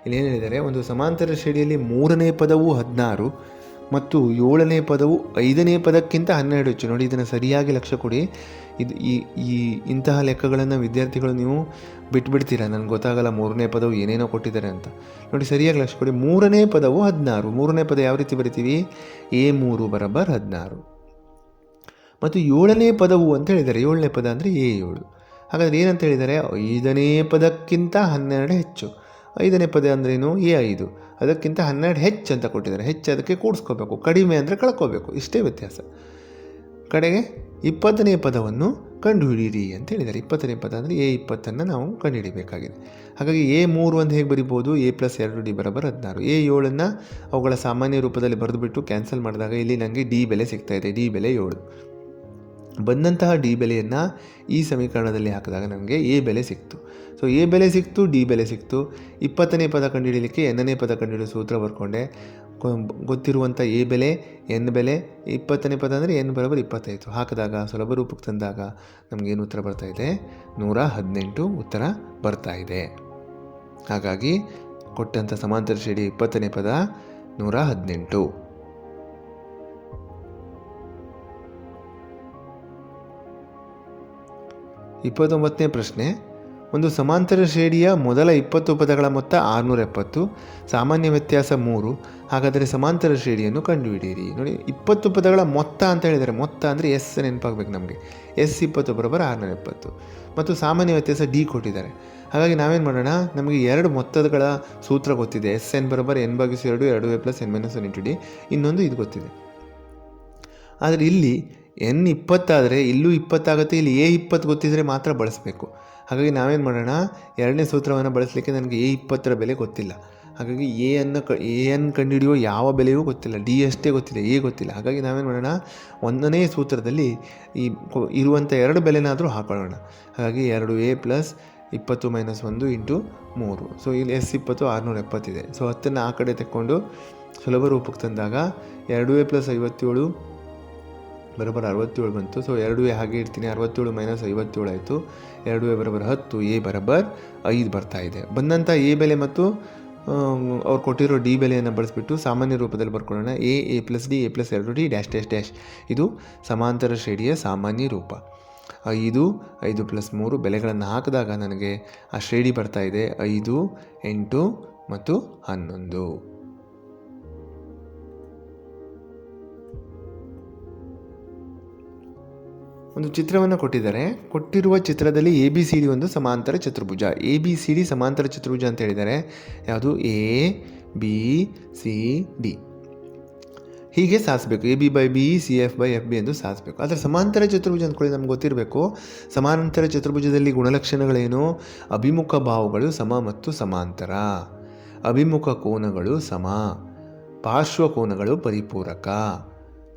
ಇಲ್ಲಿ ಏನು ಒಂದು ಸಮಾಂತರ ಶ್ರೇಣಿಯಲ್ಲಿ ಮೂರನೇ ಪದವು ಹದಿನಾರು ಮತ್ತು ಏಳನೇ ಪದವು ಐದನೇ ಪದಕ್ಕಿಂತ ಹನ್ನೆರಡು ಹೆಚ್ಚು. ನೋಡಿ, ಇದನ್ನು ಸರಿಯಾಗಿ ಲಕ್ಷ್ಯ ಕೊಡಿ. ಇದು ಈ ಈ ಇಂತಹ ಲೆಕ್ಕಗಳನ್ನು ವಿದ್ಯಾರ್ಥಿಗಳು ನೀವು ಬಿಟ್ಬಿಡ್ತೀರಾ? ನನಗೆ ಗೊತ್ತಾಗಲ್ಲ ಮೂರನೇ ಪದವು ಏನೇನೋ ಕೊಟ್ಟಿದ್ದಾರೆ ಅಂತ. ನೋಡಿ, ಸರಿಯಾಗಿ ಲಕ್ಷ್ಯ ಕೊಡಿ. ಮೂರನೇ ಪದವು ಹದಿನಾರು. ಮೂರನೇ ಪದ ಯಾವ ರೀತಿ ಬರಿತೀವಿ? ಎ ಮೂರು ಬರಬರ್ ಹದಿನಾರು. ಮತ್ತು ಏಳನೇ ಪದವು ಅಂತ ಹೇಳಿದ್ದಾರೆ. ಏಳನೇ ಪದ ಅಂದರೆ ಎ ಏಳು. ಹಾಗಾದರೆ ಏನಂತ ಹೇಳಿದರೆ, ಐದನೇ ಪದಕ್ಕಿಂತ ಹನ್ನೆರಡು ಹೆಚ್ಚು. ಐದನೇ ಪದ ಅಂದ್ರೇನು ಎ ಐದು. ಅದಕ್ಕಿಂತ ಹನ್ನೆರಡು ಹೆಚ್ಚು ಅಂತ ಕೊಟ್ಟಿದ್ದಾರೆ. ಹೆಚ್ಚು ಅದಕ್ಕೆ ಕೂಡಿಸ್ಕೋಬೇಕು. ಕಡಿಮೆ ಅಂದರೆ ಕಳ್ಕೋಬೇಕು. ಇಷ್ಟೇ ವ್ಯತ್ಯಾಸ. ಕಡೆಗೆ ಇಪ್ಪತ್ತನೇ ಪದವನ್ನು ಕಂಡುಹಿಡಿಯಿರಿ ಅಂತ ಹೇಳಿದ್ದಾರೆ. ಇಪ್ಪತ್ತನೇ ಪದ ಅಂದರೆ ಎ ಇಪ್ಪತ್ತನ್ನು ನಾವು ಕಂಡುಹಿಡಿಬೇಕಾಗಿದೆ. ಹಾಗಾಗಿ ಎ ಮೂರು ಅಂತ ಹೇಗೆ ಬರಿಬೋದು? ಎ ಪ್ಲಸ್ ಎರಡು ಡಿ ಬರೋಬರ್ ಹದಿನಾರು. ಎ ಏಳನ್ನು ಅವುಗಳ ಸಾಮಾನ್ಯ ರೂಪದಲ್ಲಿ ಬರೆದುಬಿಟ್ಟು ಕ್ಯಾನ್ಸಲ್ ಮಾಡಿದಾಗ ಇಲ್ಲಿ ನನಗೆ ಡಿ ಬೆಲೆ ಸಿಗ್ತಾ ಇದೆ. ಡಿ ಬೆಲೆ ಏಳು. ಬಂದಂತಹ ಡಿ ಬೆಲೆಯನ್ನು ಈ ಸಮೀಕರಣದಲ್ಲಿ ಹಾಕಿದಾಗ ನಮಗೆ ಎ ಬೆಲೆ ಸಿಕ್ತು. ಸೊ ಎ ಬೆಲೆ ಸಿಕ್ತು, ಡಿ ಬೆಲೆ ಸಿಕ್ತು. ಇಪ್ಪತ್ತನೇ ಪದ ಕಂಡುಹಿಡಿಯಲಿಕ್ಕೆ ಎನ್ನನೇ ಪದ ಕಂಡುಹಿಡಿಯೋ ಸೂತ್ರ ಬರ್ಕೊಂಡೆ. ಗೊತ್ತಿರುವಂಥ ಎ ಬೆಲೆ, ಎನ್ ಬೆಲೆ, ಇಪ್ಪತ್ತನೇ ಪದ ಅಂದರೆ ಎನ್ ಬರೋಬರ್ ಇಪ್ಪತ್ತೈದು. ಹಾಕಿದಾಗ, ಸುಲಭ ರೂಪಕ್ಕೆ ತಂದಾಗ ನಮಗೇನು ಉತ್ತರ ಬರ್ತಾ ಇದೆ? ನೂರ ಹದಿನೆಂಟು ಉತ್ತರ ಬರ್ತಾ ಇದೆ. ಹಾಗಾಗಿ ಕೊಟ್ಟಂಥ ಸಮಾಂತರ ಶ್ರೇಣಿ ಇಪ್ಪತ್ತನೇ ಪದ ನೂರ ಹದಿನೆಂಟು. ಇಪ್ಪತ್ತೊಂಬತ್ತನೇ ಪ್ರಶ್ನೆ. ಒಂದು ಸಮಾಂತರ ಶ್ರೇಣಿಯ ಮೊದಲ ಇಪ್ಪತ್ತು ಪದಗಳ ಮೊತ್ತ ಆರುನೂರ ಎಪ್ಪತ್ತು, ಸಾಮಾನ್ಯ ವ್ಯತ್ಯಾಸ ಮೂರು. ಹಾಗಾದರೆ ಸಮಾಂತರ ಶ್ರೇಣಿಯನ್ನು ಕಂಡುಹಿಡಿಯಿರಿ. ನೋಡಿ, ಇಪ್ಪತ್ತು ಪದಗಳ ಮೊತ್ತ ಅಂತ ಹೇಳಿದರೆ ಮೊತ್ತ ಅಂದರೆ ಎಸ್ ನೆನಪಾಗಬೇಕು ನಮಗೆ. ಎಸ್ ಇಪ್ಪತ್ತು ಬರೋಬರ್ ಆರುನೂರ ಎಪ್ಪತ್ತು. ಮತ್ತು ಸಾಮಾನ್ಯ ವ್ಯತ್ಯಾಸ ಡಿ ಕೊಟ್ಟಿದ್ದಾರೆ. ಹಾಗಾಗಿ ನಾವೇನು ಮಾಡೋಣ? ನಮಗೆ ಎರಡು ಮೊತ್ತಗಳ ಸೂತ್ರ ಗೊತ್ತಿದೆ. ಎಸ್ ಎನ್ ಬರೋಬರ್ ಎನ್ ಭಾಗಿಸು ಎರಡು ಎರಡು A plus N minus one into D. ಇನ್ನೊಂದು ಇದು ಗೊತ್ತಿದೆ. ಆದರೆ ಇಲ್ಲಿ ಎನ್ ಇಪ್ಪತ್ತಾದರೆ, ಇಲ್ಲೂ ಇಪ್ಪತ್ತಾಗುತ್ತೆ, ಇಲ್ಲಿ ಎ ಇಪ್ಪತ್ತು ಗೊತ್ತಿದ್ದರೆ ಮಾತ್ರ ಬಳಸಬೇಕು. ಹಾಗಾಗಿ ನಾವೇನು ಮಾಡೋಣ, ಎರಡನೇ ಸೂತ್ರವನ್ನು ಬಳಸಲಿಕ್ಕೆ ನನಗೆ ಎ ಇಪ್ಪತ್ತರ ಬೆಲೆ ಗೊತ್ತಿಲ್ಲ. ಹಾಗಾಗಿ ಎ ಅನ್ನು ಕ, ಎ ಅನ್ನು ಕಂಡುಹಿಡಿಯುವ ಯಾವ ಬೆಲೆಯೂ ಗೊತ್ತಿಲ್ಲ. ಡಿ ಅಷ್ಟೇ ಗೊತ್ತಿದೆ ಎ ಗೊತ್ತಿಲ್ಲ. ಹಾಗಾಗಿ ನಾವೇನು ಮಾಡೋಣ, ಒಂದನೇ ಸೂತ್ರದಲ್ಲಿ ಈ ಇರುವಂಥ ಎರಡು ಬೆಲೆನಾದರೂ ಹಾಕೊಳ್ಳೋಣ. ಹಾಗಾಗಿ ಎರಡು ಎ ಪ್ಲಸ್ ಇಪ್ಪತ್ತು ಮೈನಸ್ ಒಂದು ಇಂಟು ಮೂರು. ಸೊ, ಇಲ್ಲಿ ಎಸ್ ಇಪ್ಪತ್ತು, ಆರುನೂರ ಎಪ್ಪತ್ತಿದೆ. ಸೊ, ಹತ್ತನ್ನು ಆ ಕಡೆ ತೆಕ್ಕೊಂಡು ಸುಲಭ ರೂಪಕ್ಕೆ ತಂದಾಗ ಎರಡು ಎ ಪ್ಲಸ್ ಐವತ್ತೇಳು ಬರೋಬ್ಬರ ಅರವತ್ತೇಳು ಬಂತು. ಸೊ ಎರಡು ಎ ಹಾಗೆ ಇರ್ತೀನಿ. ಅರವತ್ತೇಳು ಮೈನಸ್ ಐವತ್ತೇಳು ಆಯಿತು. ಎರಡು ಎ ಬರೋಬ್ಬರ ಹತ್ತು, ಎ ಬರೋಬ್ಬರ್ ಐದು ಬರ್ತಾ ಇದೆ. ಬಂದಂಥ ಎ ಬೆಲೆ ಮತ್ತು ಅವ್ರು ಕೊಟ್ಟಿರೋ ಡಿ ಬೆಲೆಯನ್ನು ಬಳಸಿಬಿಟ್ಟು ಸಾಮಾನ್ಯ ರೂಪದಲ್ಲಿ ಬರ್ಕೊಳ್ಳೋಣ. A A plus D, A plus ಎರಡು ಡಿ ಡ್ಯಾಶ್ ಡ್ಯಾಶ್ ಡ್ಯಾಶ್ ಇದು ಸಮಾಂತರ ಶ್ರೇಣಿಯ ಸಾಮಾನ್ಯ ರೂಪ. ಐದು ಐದು ಪ್ಲಸ್ ಮೂರು ಬೆಲೆಗಳನ್ನು ಹಾಕಿದಾಗ ನನಗೆ ಆ ಶ್ರೇಣಿ ಬರ್ತಾ ಇದೆ. ಐದು, ಎಂಟು ಮತ್ತು ಹನ್ನೊಂದು. ಒಂದು ಚಿತ್ರವನ್ನು ಕೊಟ್ಟಿದ್ದಾರೆ. ಕೊಟ್ಟಿರುವ ಚಿತ್ರದಲ್ಲಿ ಎ ಬಿ ಸಿ ಡಿ ಒಂದು ಸಮಾಂತರ ಚತುರ್ಭುಜ. ಎ ಬಿ ಸಿ ಡಿ ಸಮಾಂತರ ಚತುರ್ಭುಜ ಅಂತ ಹೇಳಿದ್ದಾರೆ. ಯಾವುದು? ಎ ಬಿ ಸಿ ಡಿ ಹೀಗೆ ಸಾಧಿಸಬೇಕು A B by B C F by F B ಎಂದು ಸಾಧಿಸಬೇಕು ಆದರೆ ಸಮಾಂತರ ಚತುರ್ಭುಜ ಅಂದ್ಕೊಳ್ಳಿ ನಮ್ಗೆ ಗೊತ್ತಿರಬೇಕು. ಸಮಾನಾಂತರ ಚತುರ್ಭುಜದಲ್ಲಿ ಗುಣಲಕ್ಷಣಗಳೇನು? ಅಭಿಮುಖ ಭಾವಗಳು ಸಮ ಮತ್ತು ಸಮಾಂತರ. ಅಭಿಮುಖ ಕೋನಗಳು ಸಮ. ಪಾರ್ಶ್ವ ಕೋನಗಳು ಪರಿಪೂರಕ.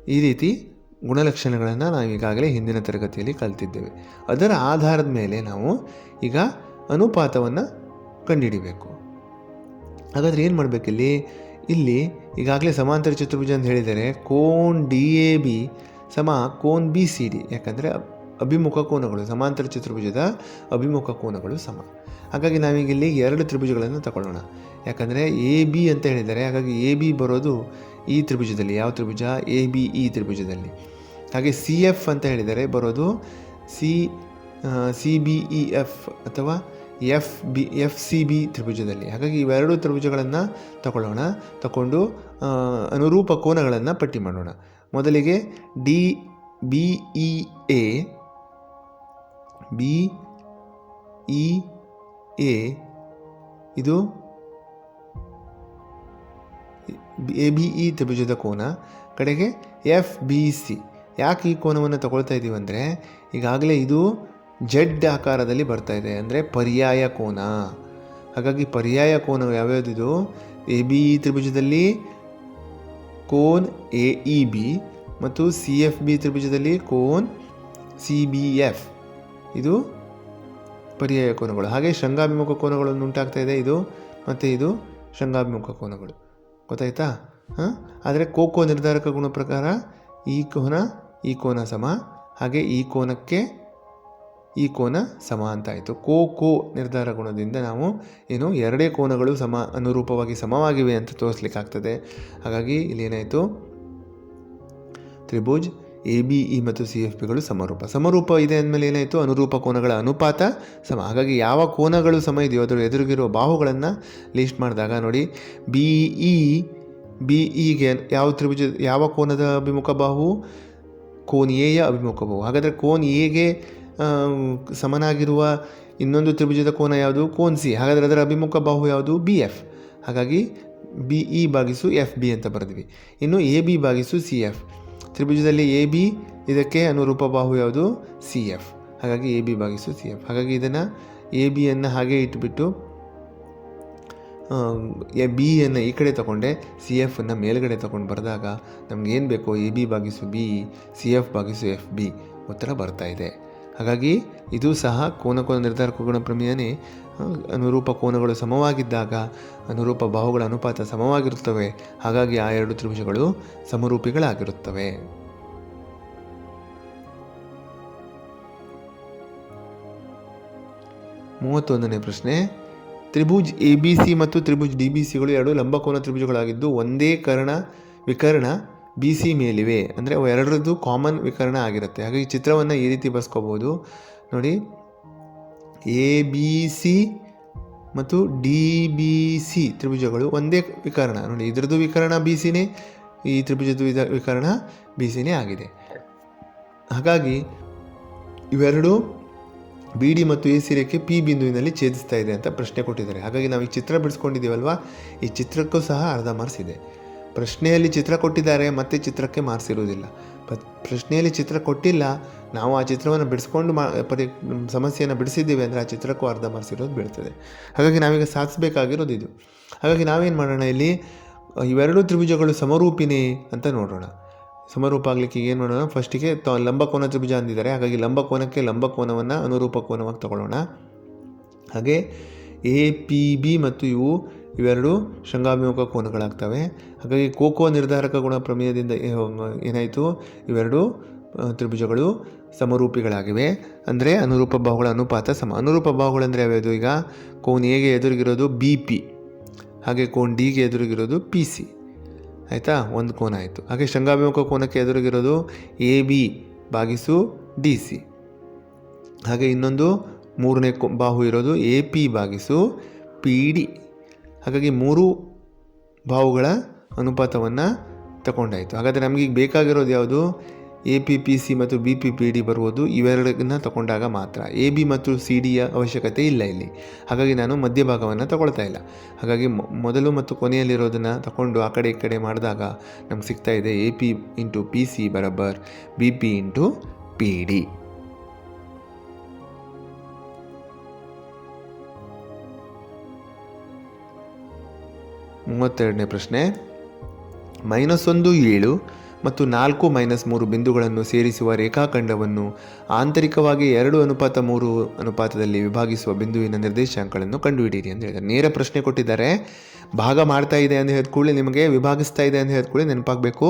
ಈ ರೀತಿ ಗುಣಲಕ್ಷಣಗಳನ್ನು ನಾವು ಈಗಾಗಲೇ ಹಿಂದಿನ ತರಗತಿಯಲ್ಲಿ ಕಲ್ತಿದ್ದೇವೆ. ಅದರ ಆಧಾರದ ಮೇಲೆ ನಾವು ಈಗ ಅನುಪಾತವನ್ನು ಕಂಡುಹಿಡಿಬೇಕು. ಹಾಗಾದರೆ ಏನು ಮಾಡಬೇಕಿಲ್ಲಿ ಇಲ್ಲಿ? ಈಗಾಗಲೇ ಸಮಾಂತರ ಚತುರ್ಭುಜ ಅಂತ ಹೇಳಿದರೆ ಕೋನ್ ಡಿ ಎ ಬಿ ಸಮ ಕೋನ್ ಬಿ ಸಿ ಡಿ ಯಾಕಂದರೆ ಅಭಿಮುಖ ಕೋನಗಳು, ಸಮಾಂತರ ಚತುರ್ಭುಜದ ಅಭಿಮುಖ ಕೋನಗಳು ಸಮ. ಹಾಗಾಗಿ ನಾವೀಗ ಇಲ್ಲಿ ಎರಡು ತ್ರಿಭುಜಗಳನ್ನು ತಗೊಳ್ಳೋಣ. ಯಾಕಂದರೆ ಎ ಬಿ ಅಂತ ಹೇಳಿದರೆ, ಹಾಗಾಗಿ ಎ ಬಿ ಬರೋದು ಈ ತ್ರಿಭುಜದಲ್ಲಿ, ಯಾವ ತ್ರಿಭುಜ? ಎ ಬಿ ಈ ತ್ರಿಭುಜದಲ್ಲಿ. ಹಾಗೆ ಸಿ ಎಫ್ ಅಂತ ಹೇಳಿದರೆ ಬರೋದು C C B E F ಅಥವಾ F B F C B ತ್ರಿಭುಜದಲ್ಲಿ. ಹಾಗಾಗಿ ಇವೆರಡು ತ್ರಿಭುಜಗಳನ್ನು ತಗೊಳ್ಳೋಣ. ತಗೊಂಡು ಅನುರೂಪ ಕೋನಗಳನ್ನು ಪಟ್ಟಿ ಮಾಡೋಣ. ಮೊದಲಿಗೆ D B E A B E A ಇದು ಎ ಬಿ ಇ ತ್ರಿಭುಜದ ಕೋನ. ಕಡೆಗೆ ಎಫ್ ಬಿ ಸಿ ಯಾಕೆ ಈ ಕೋನವನ್ನು ತಗೊಳ್ತಾ ಇದ್ದೀವಿ ಅಂದರೆ ಈಗಾಗಲೇ ಇದು ಜೆಡ್ ಆಕಾರದಲ್ಲಿ ಬರ್ತಾ ಇದೆ, ಅಂದರೆ ಪರ್ಯಾಯ ಕೋನ. ಹಾಗಾಗಿ ಪರ್ಯಾಯ ಕೋನ ಯಾವ್ಯಾವುದಿದು? ಎ ಬಿ ಇ ತ್ರಿಭುಜದಲ್ಲಿ ಕೋನ್ ಎ ಇ ಬಿ ಮತ್ತು ಸಿ ಎಫ್ ಬಿ ತ್ರಿಭುಜದಲ್ಲಿ ಕೋನ್ ಸಿ ಬಿ ಎಫ್. ಇದು ಪರ್ಯಾಯ ಕೋನಗಳು. ಹಾಗೆ ಶೃಂಗಾಭಿಮುಖ ಕೋನಗಳನ್ನು ಉಂಟಾಗ್ತಾ ಇದೆ ಇದು, ಮತ್ತು ಇದು ಶೃಂಗಾಭಿಮುಖ ಕೋನಗಳು. ಗೊತ್ತಾಯ್ತಾ? ಹಾಂ? ಆದರೆ ಕೋಕೋ ನಿರ್ಧಾರಕ ಗುಣ ಪ್ರಕಾರ ಈ ಕೋನ ಈ ಕೋನ ಸಮ, ಹಾಗೆ ಈ ಕೋನಕ್ಕೆ ಈ ಕೋನ ಸಮ ಅಂತ ಆಯಿತು. ಕೋ ಕೋ ನಿರ್ಧಾರ ಗುಣದಿಂದ ನಾವು ಏನು ಎರಡೇ ಕೋನಗಳು ಸಮ, ಅನುರೂಪವಾಗಿ ಸಮವಾಗಿವೆ ಅಂತ ತೋರಿಸ್ಲಿಕ್ಕಾಗ್ತದೆ. ಹಾಗಾಗಿ ಇಲ್ಲಿ ಏನಾಯಿತು? ತ್ರಿಭುಜ್, ಎ, ಬಿ, ಇ ಮತ್ತು ಸಿ, ಎಫ್, ಪಿಗಳು ಸಮರೂಪ. ಸಮರೂಪ ಇದೆ ಅಂದಮೇಲೆ ಏನಾಯಿತು? ಅನುರೂಪ ಕೋನಗಳ ಅನುಪಾತ ಸಮ. ಹಾಗಾಗಿ ಯಾವ ಕೋನಗಳು ಸಮ ಇದೆಯೋ ಅದರ ಎದುರಿಗಿರುವ ಬಾಹುಗಳನ್ನು ಲಿಸ್ಟ್ ಮಾಡಿದಾಗ ನೋಡಿ, ಬಿ, ಇ, ಬಿ, ಇಗೆ ಯಾವ ತ್ರಿಭುಜ, ಯಾವ ಕೋನದ ಅಭಿಮುಖ ಬಾಹು? ಕೋನ್ ಎಯ ಅಭಿಮುಖ ಬಾಹು ಹಾಗಾದರೆ ಕೋನ್ ಎಗೆ ಸಮನಾಗಿರುವ ಇನ್ನೊಂದು ತ್ರಿಭುಜದ ಕೋನ ಯಾವುದು? ಕೋನ್ ಸಿ. ಹಾಗಾದರೆ ಅದರ ಅಭಿಮುಖ ಬಾಹು ಯಾವುದು? B F. ಹಾಗಾಗಿ ಬಿ ಇ ಭಾಗಿಸು ಎಫ್ ಬಿ ಅಂತ ಬರೆದ್ವಿ. ಇನ್ನು ಎ ಬಿ ಭಾಗಿಸು ಸಿ ಎಫ್. ತ್ರಿಭುಜದಲ್ಲಿ ಎ ಬಿ, ಇದಕ್ಕೆ ಅನುರೂಪ ಬಾಹು ಯಾವುದು? C F. ಹಾಗಾಗಿ ಎ ಬಿ ಭಾಗಿಸು ಸಿ ಎಫ್. ಹಾಗಾಗಿ ಇದನ್ನು ಎ ಬಿಯನ್ನು ಹಾಗೆ ಇಟ್ಬಿಟ್ಟು ಎ ಬಿಯನ್ನು ಈ ಕಡೆ ತಗೊಂಡೆ, ಸಿ ಎಫನ್ನು ಮೇಲ್ಗಡೆ ತಗೊಂಡು ಬರೆದಾಗ ನಮ್ಗೆ ಏನು ಬೇಕೋ ಎ, ಬಿ ಭಾಗಿಸು ಬಿ, ಸಿ, ಎಫ್ ಭಾಗಿಸು ಎಫ್, ಬಿ ಉತ್ತರ ಬರ್ತಾ ಇದೆ. ಹಾಗಾಗಿ ಇದು ಸಹ ಕೋನ ಕೋನ ನಿರ್ಧಾರ ಕೋಗುಣ ಪ್ರಮೇಯನೇ. ಅನುರೂಪ ಕೋನಗಳು ಸಮವಾಗಿದ್ದಾಗ ಅನುರೂಪ ಬಾಹುಗಳ ಅನುಪಾತ ಸಮವಾಗಿರುತ್ತವೆ. ಹಾಗಾಗಿ ಆ ಎರಡು ತ್ರಿಭುಜಗಳು ಸಮರೂಪಿಗಳಾಗಿರುತ್ತವೆ. ಮೂವತ್ತೊಂದನೇ ಪ್ರಶ್ನೆ. ತ್ರಿಭುಜ್ ಎ ಬಿ ಸಿ ಮತ್ತು ತ್ರಿಭುಜ್ ಡಿ ಬಿ ಸಿಗಳು ಎರಡು ಲಂಬಕೋನ ತ್ರಿಭುಜಗಳಾಗಿದ್ದು ಒಂದೇ ಕರ್ಣ ವಿಕರ್ಣ ಬಿ ಸಿ ಮೇಲಿವೆ. ಅಂದರೆ ಅವು ಎರಡರದ್ದು ಕಾಮನ್ ವಿಕರ್ಣ ಆಗಿರುತ್ತೆ. ಹಾಗಾಗಿ ಚಿತ್ರವನ್ನು ಈ ರೀತಿ ಬರ್ಸ್ಕೋಬೋದು. ನೋಡಿ. ಎ ಬಿ ಸಿ ಮತ್ತು ಡಿ ಬಿ ಸಿ ತ್ರಿಭುಜಗಳು ಒಂದೇ ವಿಕರಣ. ನೋಡಿ, ಇದರದ್ದು ವಿಕರ್ಣ ಬಿ ಸಿನೇ ಈ ತ್ರಿಭುಜದ ವಿಧ- ವಿಕರಣ ಬಿ ಸಿನೇ ಆಗಿದೆ. ಹಾಗಾಗಿ ಇವೆರಡು ಬಿ ಡಿ ಮತ್ತು ಎ ಸಿ ರೇಖೆ ಪಿ ಬಿಂದುವಿನಲ್ಲಿ ಛೇದಿಸ್ತಾ ಇದೆ ಅಂತ ಪ್ರಶ್ನೆ ಕೊಟ್ಟಿದ್ದಾರೆ. ಹಾಗಾಗಿ ನಾವು ಈ ಚಿತ್ರ ಬಿಡಿಸ್ಕೊಂಡಿದ್ದೀವಲ್ವಾ? ಈ ಚಿತ್ರಕ್ಕೂ ಸಹ ಅರ್ಧ ಮಾರ್ಕ್ಸ್ ಇದೆ. ಪ್ರಶ್ನೆಯಲ್ಲಿ ಚಿತ್ರ ಕೊಟ್ಟಿದ್ದಾರೆ, ಮತ್ತೆ ಚಿತ್ರಕ್ಕೆ ಮಾರ್ಕ್ಸ್ ಇರುವುದಿಲ್ಲ. ಪ್ರಶ್ನೆಯಲ್ಲಿ ಚಿತ್ರ ಕೊಟ್ಟಿಲ್ಲ, ನಾವು ಆ ಚಿತ್ರವನ್ನು ಬಿಡಿಸ್ಕೊಂಡು ಪರಿ, ಸಮಸ್ಯೆಯನ್ನು ಬಿಡಿಸಿದ್ದೀವಿ ಅಂದರೆ ಆ ಚಿತ್ರಕ್ಕೂ ಅರ್ಧ ಮಾರ್ಕ್ಸ್ ಇರೋದು ಬೀಳ್ತದೆ. ಹಾಗಾಗಿ ನಾವೀಗ ಸಾಧಿಸಬೇಕಾಗಿರೋದು ಇದು. ಹಾಗಾಗಿ ನಾವೇನು ಮಾಡೋಣ ಇಲ್ಲಿ? ಇವೆರಡೂ ತ್ರಿಭುಜಗಳು ಸಮರೂಪಿನೇ ಅಂತ ನೋಡೋಣ. ಸಮರೂಪ ಆಗಲಿಕ್ಕೆ ಏನು ಮಾಡೋಣ? ಫಸ್ಟಿಗೆ ತ ಲಂಬಕೋನ ತ್ರಿಭುಜ ಅಂದಿದ್ದಾರೆ. ಹಾಗಾಗಿ ಲಂಬಕೋನಕ್ಕೆ ಲಂಬಕೋನವನ್ನು ಅನುರೂಪ ಕೋನವಾಗಿ ತಗೊಳ್ಳೋಣ. ಹಾಗೆ ಎ ಪಿ ಬಿ ಮತ್ತು ಇವು ಇವೆರಡು ಶೃಂಗಾಭಿಮುಖ ಕೋನಗಳಾಗ್ತವೆ. ಹಾಗಾಗಿ ಕೋಕೋ ನಿರ್ಧಾರಕ ಗುಣ ಪ್ರಮೇಯದಿಂದ ಏನಾಯಿತು? ಇವೆರಡು ತ್ರಿಭುಜಗಳು ಸಮರೂಪಿಗಳಾಗಿವೆ. ಅಂದರೆ ಅನುರೂಪ ಬಾಹುಗಳ ಅನುಪಾತ ಸಮ. ಅನುರೂಪ ಬಾಹುಗಳಂದರೆ ಯಾವ್ಯಾವುದು ಈಗ? ಕೋನ್ ಎಗೆ ಎದುರಿಗಿರೋದು ಬಿ ಪಿ ಹಾಗೆ ಕೋನ್ ಡಿಗೆ ಎದುರಿಗಿರೋದು ಪಿ ಸಿ ಆಯಿತಾ? ಒಂದು ಕೋನ ಆಯಿತು. ಹಾಗೆ ಶೃಂಗಾಭಿಮುಖ ಕೋನಕ್ಕೆ ಎದುರಿಗಿರೋದು ಎ, ಬಿ ಭಾಗಿಸು ಡಿ, ಸಿ. ಹಾಗೆ ಇನ್ನೊಂದು ಮೂರನೇ ಬಾಹು ಇರೋದು ಎ, ಪಿ ಭಾಗಿಸು ಪಿ, ಡಿ. ಹಾಗಾಗಿ ಮೂರು ಬಾಹುಗಳ ಅನುಪಾತವನ್ನು ತಗೊಂಡಾಯಿತು. ಹಾಗಾದರೆ ನಮಗೀಗ ಬೇಕಾಗಿರೋದು ಯಾವುದು? ಎ ಪಿ ಪಿ ಸಿ ಮತ್ತು ಬಿ ಪಿ ಪಿ ಡಿ ಬರುವುದು ಇವೆರಡನ್ನ ತಗೊಂಡಾಗ ಮಾತ್ರ. ಎ ಬಿ ಮತ್ತು ಸಿ ಡಿಯ ಅವಶ್ಯಕತೆ ಇಲ್ಲ ಇಲ್ಲಿ. ಹಾಗಾಗಿ ನಾನು ಮಧ್ಯಭಾಗವನ್ನು ತಗೊಳ್ತಾ ಇಲ್ಲ. ಹಾಗಾಗಿ ಮೊದಲು ಮತ್ತು ಕೊನೆಯಲ್ಲಿರೋದನ್ನು ತಗೊಂಡು ಆ ಕಡೆ ಈ ಕಡೆ ಮಾಡಿದಾಗ ನಮ್ಗೆ ಸಿಗ್ತಾ ಇದೆ A P into P C ಬರಬ್ಬರ್ B P into P D ಮೂವತ್ತೆರಡನೇ ಪ್ರಶ್ನೆ. ಮೈನಸ್ ಒಂದು ಏಳು ಮತ್ತು ನಾಲ್ಕು ಮೈನಸ್ ಮೂರು ಬಿಂದುಗಳನ್ನು ಸೇರಿಸುವ ರೇಖಾಖಂಡವನ್ನು ಆಂತರಿಕವಾಗಿ ಎರಡು ಅನುಪಾತ ಮೂರು ಅನುಪಾತದಲ್ಲಿ ವಿಭಾಗಿಸುವ ಬಿಂದುವಿನ ನಿರ್ದೇಶಾಂಕಗಳನ್ನು ಕಂಡುಹಿಡಿಯಿರಿ ಅಂತ ಹೇಳಿದ್ದಾರೆ. ನೇರ ಪ್ರಶ್ನೆ ಕೊಟ್ಟಿದ್ದಾರೆ. ಭಾಗ ಮಾಡ್ತಾ ಇದೆ ಅಂತ ಹೇಳಿದ ಕೂಡಲೇ ನಿಮಗೆ ವಿಭಾಗಿಸ್ತಾ ಇದೆ ಅಂತ ಹೇಳಿದ ಕೂಡಲೇ ನೆನಪಾಗಬೇಕು.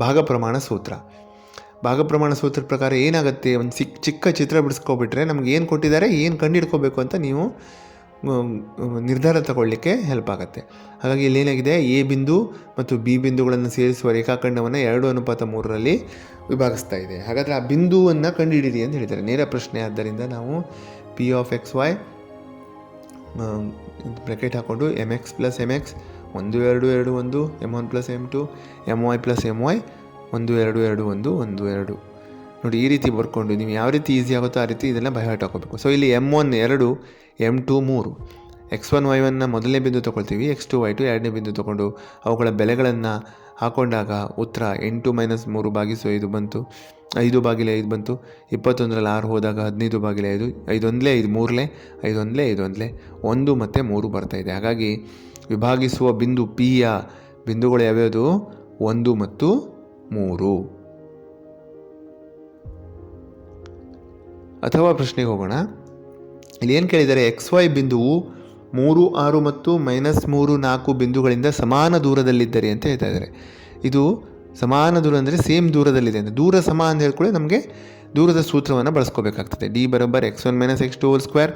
ಭಾಗ ಪ್ರಮಾಣ ಸೂತ್ರ. ಭಾಗ ಪ್ರಮಾಣ ಸೂತ್ರ ಪ್ರಕಾರ ಏನಾಗುತ್ತೆ? ಒಂದು ಚಿಕ್ಕ ಚಿತ್ರ ಬಿಡಿಸ್ಕೊಬಿಟ್ರೆ ನಮ್ಗೆ ಏನು ಕೊಟ್ಟಿದ್ದಾರೆ? ಏನು ಕಂಡುಹಿಡ್ಕೋಬೇಕು ಅಂತ ನೀವು ನಿರ್ಧಾರ ತಗೊಳ್ಳಿಕ್ಕೆ ಹೆಲ್ಪ್ ಆಗುತ್ತೆ. ಹಾಗಾಗಿ ಇಲ್ಲೇನಾಗಿದೆ ಎ ಬಿಂದು ಮತ್ತು ಬಿ ಬಿಂದುಗಳನ್ನು ಸೇರಿಸುವ ರೇಖಾಖಂಡವನ್ನು ಎರಡು ಅನುಪಾತ ಮೂರರಲ್ಲಿ ವಿಭಾಗಿಸ್ತಾ ಇದೆ. ಹಾಗಾದರೆ ಆ ಬಿಂದುವನ್ನು ಕಂಡುಹಿಡಿಯಿರಿ ಅಂತ ಹೇಳಿದ್ದಾರೆ. ನೇರ ಪ್ರಶ್ನೆ, ಆದ್ದರಿಂದ ನಾವು P of X Y bracket ಹಾಕ್ಕೊಂಡು M X plus M X ಒಂದು, ಎರಡು ಎರಡು, ಒಂದು M one plus M two M Y plus M Y ಒಂದು, ಎರಡು ಎರಡು, ಒಂದು ಒಂದು, ಎರಡು. ನೋಡಿ, ಈ ರೀತಿ ಬರ್ಕೊಂಡು ನೀವು ಯಾವ ರೀತಿ ಈಸಿ ಆಗುತ್ತೋ ಆ ರೀತಿ ಇದೆಲ್ಲ ಬೈಹಾಟ್ ಹಾಕೋಬೇಕು ಸೊ ಇಲ್ಲಿ ಎಂ ಒನ್ ಎರಡು ಎಂ ಟು ಮೂರು ಎಕ್ಸ್ ಒನ್ ವೈ ಒನ್ನ ಮೊದಲನೇ ಬಿಂದು ತೊಗೊಳ್ತೀವಿ. ಎಕ್ಸ್ ಟು ವೈ ಟು ಎರಡನೇ ಬಿಂದು ತೊಗೊಂಡು ಅವುಗಳ ಬೆಲೆಗಳನ್ನು ಹಾಕೊಂಡಾಗ ಉತ್ತರ ಎಂಟು ಮೈನಸ್ ಮೂರು ಬಾಗಿಸು ಐದು ಬಂತು, ಐದು ಬಾಗಿಲೆ ಐದು ಬಂತು, ಇಪ್ಪತ್ತೊಂದರಲ್ಲಿ ಆರು ಹೋದಾಗ ಹದಿನೈದು ಬಾಗಿಲೆ ಐದು, ಐದೊಂದಲೇ ಐದು, ಮೂರಲೇ ಐದೊಂದಲೇ ಐದೊಂದಲೇ ಒಂದು ಮತ್ತು ಮೂರು ಬರ್ತಾ ಇದೆ. ಹಾಗಾಗಿ ವಿಭಾಗಿಸುವ ಬಿಂದು ಪಿಯ ಬಿಂದುಗಳು ಯಾವ್ಯಾವುದು? ಒಂದು ಮತ್ತು ಮೂರು. ಅಥವಾ ಪ್ರಶ್ನೆಗೆ ಹೋಗೋಣ. ಇಲ್ಲಿ ಏನು ಕೇಳಿದ್ದಾರೆ? ಎಕ್ಸ್ ವೈ ಬಿಂದುವು ಮೂರು, ಆರು ಮತ್ತು ಮೈನಸ್ ಮೂರು, ನಾಲ್ಕು ಬಿಂದುಗಳಿಂದ ಸಮಾನ ದೂರದಲ್ಲಿದ್ದರೆ ಅಂತ ಹೇಳ್ತಾ ಇದ್ದಾರೆ. ಇದು ಸಮಾನ ದೂರ ಅಂದರೆ ಸೇಮ್ ದೂರದಲ್ಲಿದೆ ಅಂತ. ದೂರ ಸಮ ಅಂತ ಹೇಳ್ಕೊಳ್ಳಿ ನಮಗೆ ದೂರದ ಸೂತ್ರವನ್ನು ಬಳಸ್ಕೋಬೇಕಾಗ್ತದೆ. D ಬರೋಬ್ಬರ್ x one minus x two whole square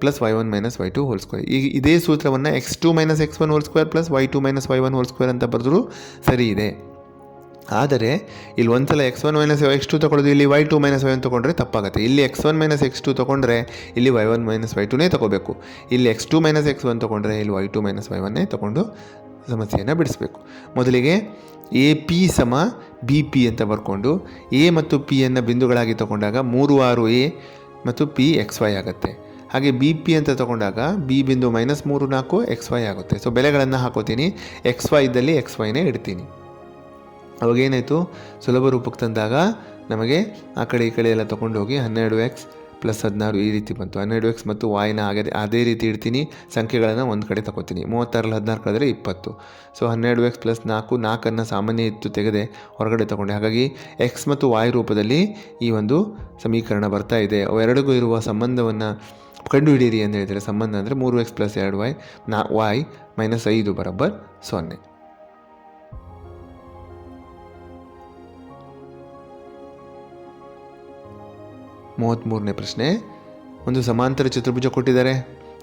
plus y one minus y two whole square ಈಗ ಇದೇ ಸೂತ್ರವನ್ನು x two minus x one whole square plus y two minus y one whole square ಅಂತ ಬರೆದರೂ ಸರಿ ಇದೆ. ಆದರೆ ಇಲ್ಲಿ ಒಂದ್ಸಲ x one minus x two ತೊಗೊಳ್ಳೋದು, ಇಲ್ಲಿ y two minus y one ತೊಗೊಂಡ್ರೆ ತಪ್ಪಾಗುತ್ತೆ. ಇಲ್ಲಿ x one minus x two ತೊಗೊಂಡ್ರೆ ಇಲ್ಲಿ ವೈ ಒನ್ ಮೈನಸ್ ವೈ ಟುನೇ ತೊಗೋಬೇಕು. ಇಲ್ಲಿ x two minus x one ತೊಗೊಂಡ್ರೆ ಇಲ್ಲಿ ವೈ ಟು ಮೈನಸ್ ವೈ ಒನ್ನೇ ತೊಗೊಂಡು ಸಮಸ್ಯೆಯನ್ನು ಬಿಡಿಸಬೇಕು. ಮೊದಲಿಗೆ ಎ ಪಿ ಸಮ ಬಿ ಪಿ ಅಂತ ಬರ್ಕೊಂಡು ಎ ಮತ್ತು ಪಿಯನ್ನು ಬಿಂದುಗಳಾಗಿ ತಗೊಂಡಾಗ ಮೂರು ಆರು ಎ ಮತ್ತು ಪಿ ಎಕ್ಸ್ ವೈ ಆಗುತ್ತೆ. ಹಾಗೆ ಬಿ ಪಿ ಅಂತ ತಗೊಂಡಾಗ ಬಿ ಬಿಂದು ಮೈನಸ್ ಮೂರು ನಾಲ್ಕು ಎಕ್ಸ್ ವೈ ಆಗುತ್ತೆ. ಸೊ ಬೆಲೆಗಳನ್ನು ಹಾಕೋತೀನಿ. ಎಕ್ಸ್ ವೈ ಇದ್ದಲ್ಲಿ ಎಕ್ಸ್ ವೈನೇ ಇಡ್ತೀನಿ. ಅವಾಗೇನಾಯಿತು? ಸುಲಭ ರೂಪಕ್ಕೆ ತಂದಾಗ ನಮಗೆ ಆ ಕಡೆ ಈ ಕಡೆ ಎಲ್ಲ ತೊಗೊಂಡೋಗಿ ಹನ್ನೆರಡು ಎಕ್ಸ್ ಪ್ಲಸ್ ಹದಿನಾರು ಈ ರೀತಿ ಬಂತು. ಹನ್ನೆರಡು ಎಕ್ಸ್ ಮತ್ತು ವಾಯ್ನ ಆಗದೆ ಅದೇ ರೀತಿ ಇಡ್ತೀನಿ. ಸಂಖ್ಯೆಗಳನ್ನು ಒಂದು ಕಡೆ ತಗೋತೀನಿ. ಮೂವತ್ತಾರಲ್ಲಿ ಹದಿನಾರು ಕಳೆದ್ರೆ ಇಪ್ಪತ್ತು. ಸೊ ಹನ್ನೆರಡು ಎಕ್ಸ್ ಪ್ಲಸ್ ನಾಲ್ಕು, ನಾಲ್ಕನ್ನು ಸಾಮಾನ್ಯ ಇತ್ತು ತೆಗೆದೆ ಹೊರಗಡೆ ತಗೊಂಡೆ. ಹಾಗಾಗಿ ಎಕ್ಸ್ ಮತ್ತು ವಾಯ್ ರೂಪದಲ್ಲಿ ಈ ಒಂದು ಸಮೀಕರಣ ಬರ್ತಾ ಇದೆ. ಅವೆರಡಿಗೂ ಇರುವ ಸಂಬಂಧವನ್ನು ಕಂಡುಹಿಡಿಯಿರಿ ಅಂತ ಹೇಳಿದರೆ, ಸಂಬಂಧ ಅಂದರೆ ಮೂರು ಎಕ್ಸ್ ಪ್ಲಸ್ ಎರಡು ವೈ ನಾ ವಾಯ್ ಮೈನಸ್ ಐದು ಬರೋಬ್ಬರ್ ಸೊನ್ನೆ. ಮೂವತ್ತ್ಮೂರನೇ ಪ್ರಶ್ನೆ. ಒಂದು ಸಮಾಂತರ ಚತುರ್ಭುಜ ಕೊಟ್ಟಿದ್ದಾರೆ.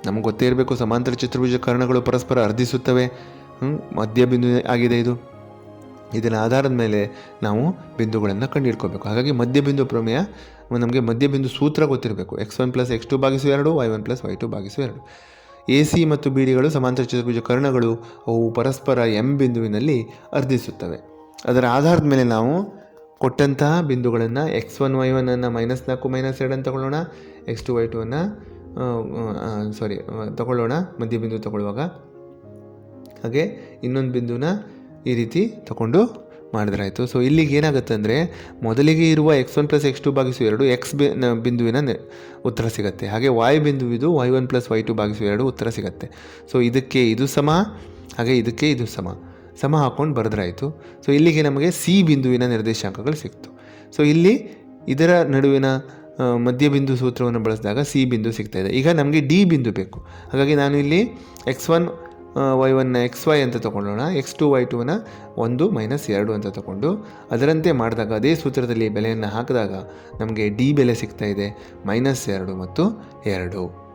ನಮಗೆ ಗೊತ್ತೇ ಇರಬೇಕು, ಸಮಾಂತರ ಚತುರ್ಭುಜ ಕರ್ಣಗಳು ಪರಸ್ಪರ ಅರ್ಧಿಸುತ್ತವೆ. ಮಧ್ಯಬಿಂದು ಮಧ್ಯ ಬಿಂದು ಆಗಿದೆ ಇದು. ಇದರ ಆಧಾರದ ಮೇಲೆ ನಾವು ಬಿಂದುಗಳನ್ನು ಕಂಡುಹಿಡ್ಕೋಬೇಕು. ಹಾಗಾಗಿ ಮಧ್ಯಬಿಂದು ಪ್ರಮೇಯ, ನಮಗೆ ಮಧ್ಯಬಿಂದು ಸೂತ್ರ ಗೊತ್ತಿರಬೇಕು. X one plus x two ಭಾಗಿಸು ಎರಡು y one plus y two ಭಾಗಿಸು ಎರಡು. ಎ ಸಿ ಮತ್ತು ಬಿ ಡಿಗಳು ಸಮಾಂತರ ಚತುರ್ಭುಜ ಕರ್ಣಗಳು, ಅವು ಪರಸ್ಪರ ಎಂ ಬಿಂದುವಿನಲ್ಲಿ ಅರ್ಧಿಸುತ್ತವೆ. ಅದರ ಆಧಾರದ ಮೇಲೆ ನಾವು ಕೊಟ್ಟಂತಹ ಬಿಂದುಗಳನ್ನು ಎಕ್ಸ್ ಒನ್ ವೈ ಒನ್ನನ್ನು ಮೈನಸ್ ನಾಲ್ಕು ಮೈನಸ್ ಎರಡನ್ನು ತಗೊಳ್ಳೋಣ. ಎಕ್ಸ್ ಟು ವೈ ಟು ಅನ್ನು ಸಾರಿ ತಗೊಳ್ಳೋಣ. ಮಧ್ಯಬಿಂದು ತಗೊಳ್ಳುವಾಗ. ಹಾಗೆ ಇನ್ನೊಂದು ಬಿಂದುನ ಈ ರೀತಿ ತಗೊಂಡು ಮಾಡಿದ್ರಾಯಿತು. ಸೊ ಇಲ್ಲಿಗೆ ಏನಾಗುತ್ತೆ ಅಂದರೆ ಮೊದಲಿಗೆ ಇರುವ X one plus X two ಭಾಗಿಸು ಎರಡು ಎಕ್ಸ್ ಬಿ ಬಿಂದುವಿನ ಉತ್ತರ ಸಿಗುತ್ತೆ. ಹಾಗೆ Y ಬಿಂದುವಿದು Y one plus Y two ಭಾಗಿಸು ಎರಡು ಉತ್ತರ ಸಿಗುತ್ತೆ. ಸೊ ಇದಕ್ಕೆ ಇದು ಸಮ. ಹಾಗೆ ಇದಕ್ಕೆ ಇದು ಸಮ. ಸಮ ಹಾಕ್ಕೊಂಡು ಬರೆದ್ರಾಯಿತು. ಸೊ ಇಲ್ಲಿಗೆ ನಮಗೆ ಸಿ ಬಿಂದುವಿನ ನಿರ್ದೇಶಾಂಕಗಳು ಸಿಕ್ತು. ಸೊ ಇಲ್ಲಿ ಇದರ ನಡುವಿನ ಮಧ್ಯಬಿಂದು ಸೂತ್ರವನ್ನು ಬಳಸಿದಾಗ ಸಿ ಬಿಂದು ಸಿಗ್ತಾ ಇದೆ. ಈಗ ನಮಗೆ ಡಿ ಬಿಂದು ಬೇಕು. ಹಾಗಾಗಿ ನಾನು ಇಲ್ಲಿ ಎಕ್ಸ್ ಒನ್ ವೈ ಒನ್ನ ಎಕ್ಸ್ ವೈ ಅಂತ ತೊಗೊಳ್ಳೋಣ ಎಕ್ಸ್ ಟು ವೈ ಟೂನ ಒಂದು ಮೈನಸ್ ಎರಡು ಅಂತ ತಗೊಂಡು ಅದರಂತೆ ಮಾಡಿದಾಗ ಅದೇ ಸೂತ್ರದಲ್ಲಿ ಬೆಲೆಯನ್ನು ಹಾಕಿದಾಗ ನಮಗೆ ಡಿ ಬೆಲೆ ಸಿಗ್ತಾ ಇದೆ. ಮೈನಸ್ ಎರಡು ಮತ್ತು ಎರಡು.